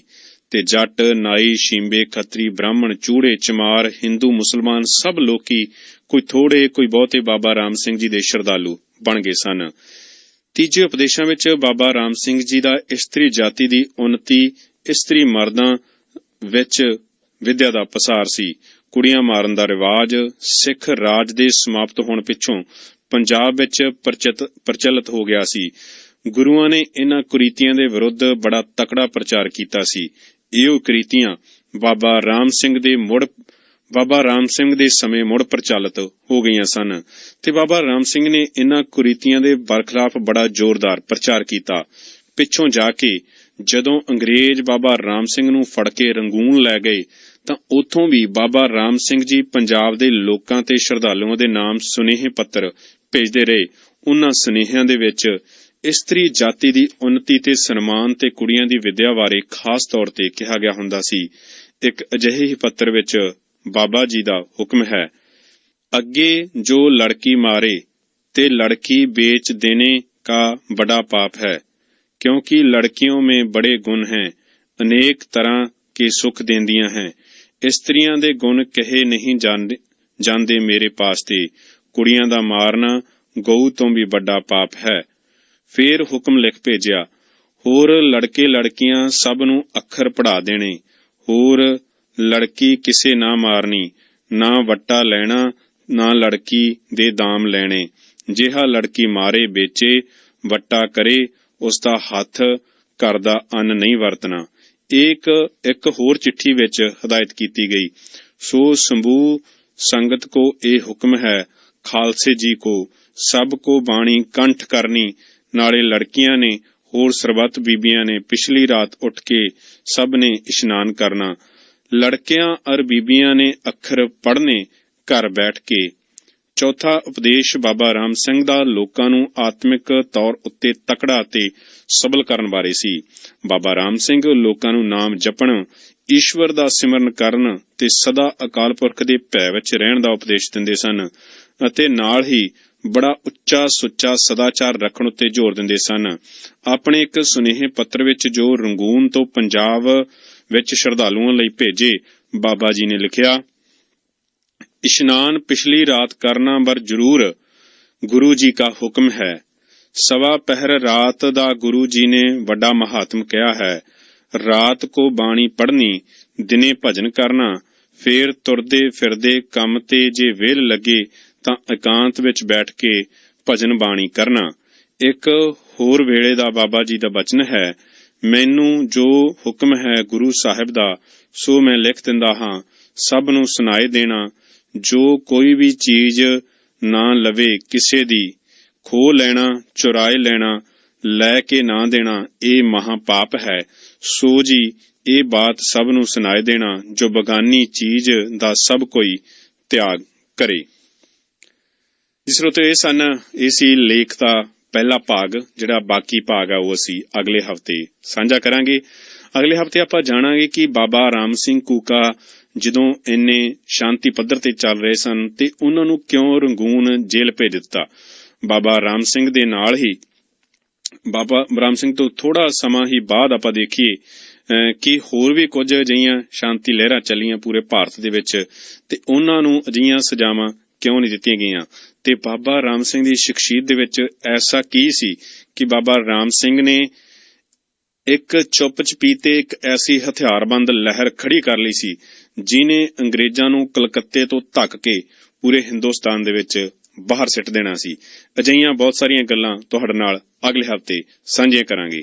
ਤੇ ਜੱਟ, ਨਾਈ, ਸ਼ੀਂਬੇ, ਖੱਤਰੀ, ਬ੍ਰਾਹਮਣ, ਚੂੜੇ, ਚਮਾਰ, ਹਿੰਦੂ, ਮੁਸਲਮਾਨ ਸਭ ਲੋਕੀ ਕੋਈ ਥੋੜੇ, ਕੋਈ ਬਹੁਤੇ ਬਾਬਾ ਰਾਮ ਸਿੰਘ ਜੀ ਦੇ ਸ਼ਰਧਾਲੂ ਬਣ ਗਏ ਸਨ। ਤੀਜੇ ਉਪਦੇਸ਼ਾਂ ਵਿੱਚ ਬਾਬਾ ਰਾਮ ਸਿੰਘ ਜੀ ਦਾ ਇਸਤਰੀ ਜਾਤੀ ਦੀ ਉન્નਤੀ ਇਸਤਰੀ ਮਰਦਾਂ ਵਿੱਚ ਵਿਦਿਆ ਦਾ ਪਸਾਰ ਸੀ। ਕੁੜੀਆਂ ਮਾਰਨ ਦਾ ਰਿਵਾਜ ਸਿੱਖ ਰਾਜ ਦੇ ਸਮਾਪਤ ਹੋਣ ਪਿੱਛੋਂ ਪੰਜਾਬ ਵਿੱਚ ਪ੍ਰਚਲਿਤ ਹੋ ਗਿਆ ਸੀ। ਗੁਰੂਆਂ ਨੇ ਇਹਨਾਂ ਕੁਰੀਤੀਆਂ ਦੇ ਵਿਰੁੱਧ ਬੜਾ ਤਕੜਾ ਪ੍ਰਚਾਰ ਕੀਤਾ ਸੀ। ਇਹੋ ਕੁਰੀਤੀਆਂ ਬਾਬਾ ਰਾਮ ਸਿੰਘ ਦੇ ਮੁੜ ਬਾਬਾ ਰਾਮ ਸਿੰਘ ਦੇ ਸਮੇਂ ਮੁੜ ਪ੍ਰਚਲਿਤ ਹੋ ਗਈਆਂ ਸਨ ਤੇ ਬਾਬਾ ਰਾਮ ਸਿੰਘ ਨੇ ਇਹਨਾਂ ਕੁਰੀਤੀਆਂ ਦੇ ਬਰਖਲਾਫ ਬੜਾ ਜ਼ੋਰਦਾਰ ਪ੍ਰਚਾਰ ਕੀਤਾ। ਪਿੱਛੋਂ ਜਾ ਕੇ ਜਦੋਂ ਅੰਗਰੇਜ਼ ਬਾਬਾ ਰਾਮ ਸਿੰਘ ਨੂੰ ਫੜ ਕੇ ਰੰਗੂਨ ਲੈ ਗਏ, ਤਾਂ ਉਥੋਂ ਵੀ ਬਾਬਾ ਰਾਮ ਸਿੰਘ ਜੀ ਪੰਜਾਬ ਦੇ ਲੋਕਾਂ ਤੇ ਸ਼ਰਧਾਲੂਆਂ ਦੇ ਨਾਮ ਸੁਨੇਹੇ ਪੱਤਰ ਭੇਜਦੇ ਰਹੇ। ਉਹਨਾਂ ਸੁਨੇਹਿਆਂ ਦੇ ਵਿੱਚ ਇਸਤਰੀ ਜਾਤੀ ਦੀ ਉਨਤੀ ਤੇ ਸਨਮਾਨ ਤੇ ਕੁੜੀਆਂ ਦੀ ਵਿਦਿਆ ਬਾਰੇ ਖਾਸ ਤੌਰ ਤੇ ਕਿਹਾ ਗਿਆ ਹੁੰਦਾ ਸੀ। ਇੱਕ ਅਜਿਹੇ ਹੀ ਪੱਤਰ ਵਿੱਚ ਬਾਬਾ ਜੀ ਦਾ ਹੁਕਮ ਹੈ, ਅੱਗੇ ਜੋ ਲੜਕੀ ਮਾਰੇ, ਤੇ ਲੜਕੀ ਵੇਚ ਦੇਣੇ ਕਾ ਬੜਾ ਪਾਪ ਹੈ। क्योंकि लड़कियों में बड़े गुण हैं अनेक तरह के सुख देंदियां हैं ਇਸਤਰੀਆਂ ਦੇ ਗੁਣ ਕਹੇ ਨਹੀਂ ਜਾਂਦੇ ਜਾਂਦੇ ਮੇਰੇ ਪਾਸ ਤੇ ਕੁੜੀਆਂ ਦਾ ਮਾਰਨਾ ਗਊ ਤੋਂ ਵੀ ਵੱਡਾ ਪਾਪ ਹੈ ਫੇਰ ਹੁਕਮ ਲਿਖ ਭੇਜਿਆ ਹੋਰ ਲੜਕੇ ਲੜਕੀਆਂ ਸਭ ਨੂੰ ਅੱਖਰ ਪੜਾ ਦੇਣੇ ਹੋਰ ਲੜਕੀ ਕਿਸੇ ਨਾ ਮਾਰਨੀ ਨਾ ਵੱਟਾ ਲੈਣਾ ਨਾ ਲੜਕੀ ਦੇ ਦਾਮ ਲੈਣੇ ਜਿਹਾ ਲੜਕੀ ਮਾਰੇ ਵੇਚੇ ਵੱਟਾ ਕਰੇ ਉਸ ਦਾ ਹੱਥ ਘਰ ਦਾ ਅੰਨ ਨਹੀਂ ਵਰਤਣਾ। ਇੱਕ ਇੱਕ ਹੋਰ ਚਿੱਠੀ ਵਿੱਚ ਹਦਾਇਤ ਕੀਤੀ ਗਈ, ਸੋ ਸੰਭੂ ਸੰਗਤ ਕੋ ਇਹ ਹੁਕਮ ਹੈ, ਖਾਲਸੇ ਜੀ ਕੋ, ਸਭ ਕੋ ਬਾਣੀ ਕੰਠ ਕਰਨੀ। ਨਾਲੇ ਲੜਕੀਆਂ ਨੇ, ਹੋਰ ਸਰਬੱਤ ਬੀਬੀਆਂ ਨੇ ਪਿਛਲੀ ਰਾਤ ਉੱਠ ਕੇ ਸਭ ਨੇ ਇਸ਼ਨਾਨ ਕਰਨਾ। ਲੜਕਿਆਂ ਅਰ ਬੀਬੀਆਂ ਨੇ ਅੱਖਰ ਪੜ੍ਹਨੇ ਘਰ ਬੈਠ ਕੇ। ਚੌਥਾ ਉਪਦੇਸ਼ ਬਾਬਾ ਰਾਮ ਸਿੰਘ ਦਾ ਲੋਕਾਂ ਨੂੰ ਆਤਮਿਕ ਤੌਰ ਉੱਤੇ ਤਕੜਾ ਤੇ ਸਬਲ ਕਰਨ ਬਾਰੇ ਸੀ। ਬਾਬਾ ਰਾਮ ਸਿੰਘ ਲੋਕਾਂ ਨੂੰ ਨਾਮ ਜਪਣ, ਈਸ਼ਵਰ ਦਾ ਸਿਮਰਨ ਕਰਨ ਤੇ ਸਦਾ ਅਕਾਲ ਪੁਰਖ ਦੇ ਭੈ ਵਿੱਚ ਰਹਿਣ ਦਾ ਉਪਦੇਸ਼ ਦਿੰਦੇ ਸਨ ਅਤੇ ਨਾਲ ਹੀ ਬੜਾ ਉੱਚਾ ਸੁੱਚਾ ਸਦਾਚਾਰ ਰੱਖਣ ਉੱਤੇ ਜ਼ੋਰ ਦਿੰਦੇ ਸਨ। ਆਪਣੇ ਇੱਕ ਸੁਨੇਹੇ ਪੱਤਰ ਵਿੱਚ ਜੋ ਰੰਗੂਨ ਤੋਂ ਪੰਜਾਬ ਵਿੱਚ ਸ਼ਰਧਾਲੂਆਂ ਲਈ ਭੇਜੇ, ਬਾਬਾ ਜੀ ਨੇ ਲਿਖਿਆ ਇਸ਼ਨਾਨ ਪਿਛਲੀ ਰਾਤ ਕਰਨਾ ਬਰ ਜ਼ਰੂਰ ਗੁਰੂ ਜੀ ਕਾ ਹੁਕਮ ਹੈ। ਸਵਾ ਪਹਿਰ ਰਾਤ ਦਾ ਗੁਰੂ ਜੀ ਨੇ ਵੱਡਾ ਮਹਾਤਮ ਕਿਹਾ ਹੈ, ਰਾਤ ਕੋ ਬਾਣੀ ਪੜ੍ਹਨੀ, ਦਿਨੇ ਭਜਨ ਕਰਨਾ, ਫੇਰ ਤੁਰਦੇ ਫਿਰਦੇ ਕੰਮ ਤੇ ਜੇ ਵੇਲ ਲੱਗੇ ਤਾਂ ਇਕਾਂਤ ਵਿੱਚ ਬੈਠ ਕੇ ਭਜਨ ਬਾਣੀ ਕਰਨਾ। ਇੱਕ ਹੋਰ ਵੇਲੇ ਦਾ ਬਾਬਾ ਜੀ ਦਾ ਬਚਨ ਹੈ, ਮੈਨੂੰ ਜੋ ਹੁਕਮ ਹੈ ਗੁਰੂ ਸਾਹਿਬ ਦਾ, ਸੋ ਮੈਂ ਲਿਖ ਦਿੰਦਾ ਹਾਂ, ਸਭ ਨੂੰ ਸੁਣਾਏ ਦੇਣਾ ਜੋ ਕੋਈ ਵੀ ਚੀਜ਼ ਨਾ ਲਵੇ ਕਿਸੇ ਦੀ ਖੋ ਲੈਣਾ, ਚੁਰਾਏ ਲੈਣਾ, ਲੈ ਕੇ ਨਾ ਦੇਣਾ, ਇਹ ਮਹਾ ਪਾਪ ਹੈ। ਸੋ ਜੀ, ਇਹ ਬਾਤ ਸਭ ਨੂੰ ਸੁਣਾਏ ਦੇਣਾ, ਜੋ ਬਗਾਨੀ ਚੀਜ਼ ਦਾ ਸਭ ਕੋਈ ਤਿਆਗ ਕਰੇ। ਜਿਸ ਰੋਤੇ ਇਹ ਸਨ, ਇਹ ਸੀ ਲੇਖ ਦਾ ਪਹਿਲਾ ਭਾਗ, ਜਿਹੜਾ ਬਾਕੀ ਭਾਗ ਆ, ਉਹ ਅਸੀਂ ਅਗਲੇ ਹਫ਼ਤੇ ਸਾਂਝਾ ਕਰਾਂਗੇ। ਅਗਲੇ ਹਫ਼ਤੇ ਆਪਾਂ ਜਾਣਾਂਗੇ ਕਿ ਬਾਬਾ ਰਾਮ ਸਿੰਘ ਕੂਕਾ ਜਦੋਂ ਇੰਨੇ ਸ਼ਾਂਤੀ ਪੱਧਰ ਤੇ ਚੱਲ ਰਹੇ ਸਨ ਤੇ ਉਹਨਾਂ ਨੂੰ ਕਿਉਂ ਰੰਗੂਨ ਜੇਲ੍ਹ ਭੇਜ ਦਿੱਤਾ? ਬਾਬਾ ਰਾਮ ਸਿੰਘ ਦੇ ਨਾਲ ਹੀ, ਬਾਬਾ ਰਾਮ ਸਿੰਘ ਤੋਂ ਥੋੜਾ ਸਮਾਂ ਹੀ ਬਾਅਦ ਆਪਾਂ ਦੇਖੀਏ ਕਿ ਹੋਰ ਵੀ ਕੁਝ ਅਜਿਹੀਆਂ ਸ਼ਾਂਤੀ ਲਹਿਰਾਂ ਚੱਲੀਆਂ ਪੂਰੇ ਭਾਰਤ ਦੇ ਵਿੱਚ ਤੇ ਉਹਨਾਂ ਨੂੰ ਅਜਿਹੀਆਂ ਸਜ਼ਾਵਾਂ ਕਿਉਂ ਨਹੀਂ ਦਿੱਤੀਆਂ ਗਈਆਂ? ਤੇ ਬਾਬਾ ਰਾਮ ਸਿੰਘ ਦੀ ਸ਼ਖਸੀਅਤ ਦੇ ਵਿੱਚ ਐਸਾ ਕੀ ਸੀ ਕਿ ਬਾਬਾ ਰਾਮ ਸਿੰਘ ਨੇ ਇੱਕ ਚੁੱਪ ਚਪੀਤੇ ਇੱਕ ਐਸੀ ਹਥਿਆਰਬੰਦ ਲਹਿਰ ਖੜੀ ਕਰ ਲਈ ਸੀ, ਜਿਨੇ ਅੰਗਰੇਜ਼ਾਂ ਨੂੰ ਕਲਕੱਤੇ ਤੋਂ ਧੱਕ ਕੇ ਪੂਰੇ ਹਿੰਦੁਸਤਾਨ ਦੇ ਵਿੱਚ ਬਾਹਰ ਸਿੱਟ ਦੇਣਾ ਸੀ। ਅਜਿਹੀਆਂ ਬਹੁਤ ਸਾਰੀਆਂ ਗੱਲਾਂ ਤੁਹਾਡੇ ਨਾਲ ਅਗਲੇ ਹਫ਼ਤੇ ਸਾਂਝੇ ਕਰਾਂਗੇ।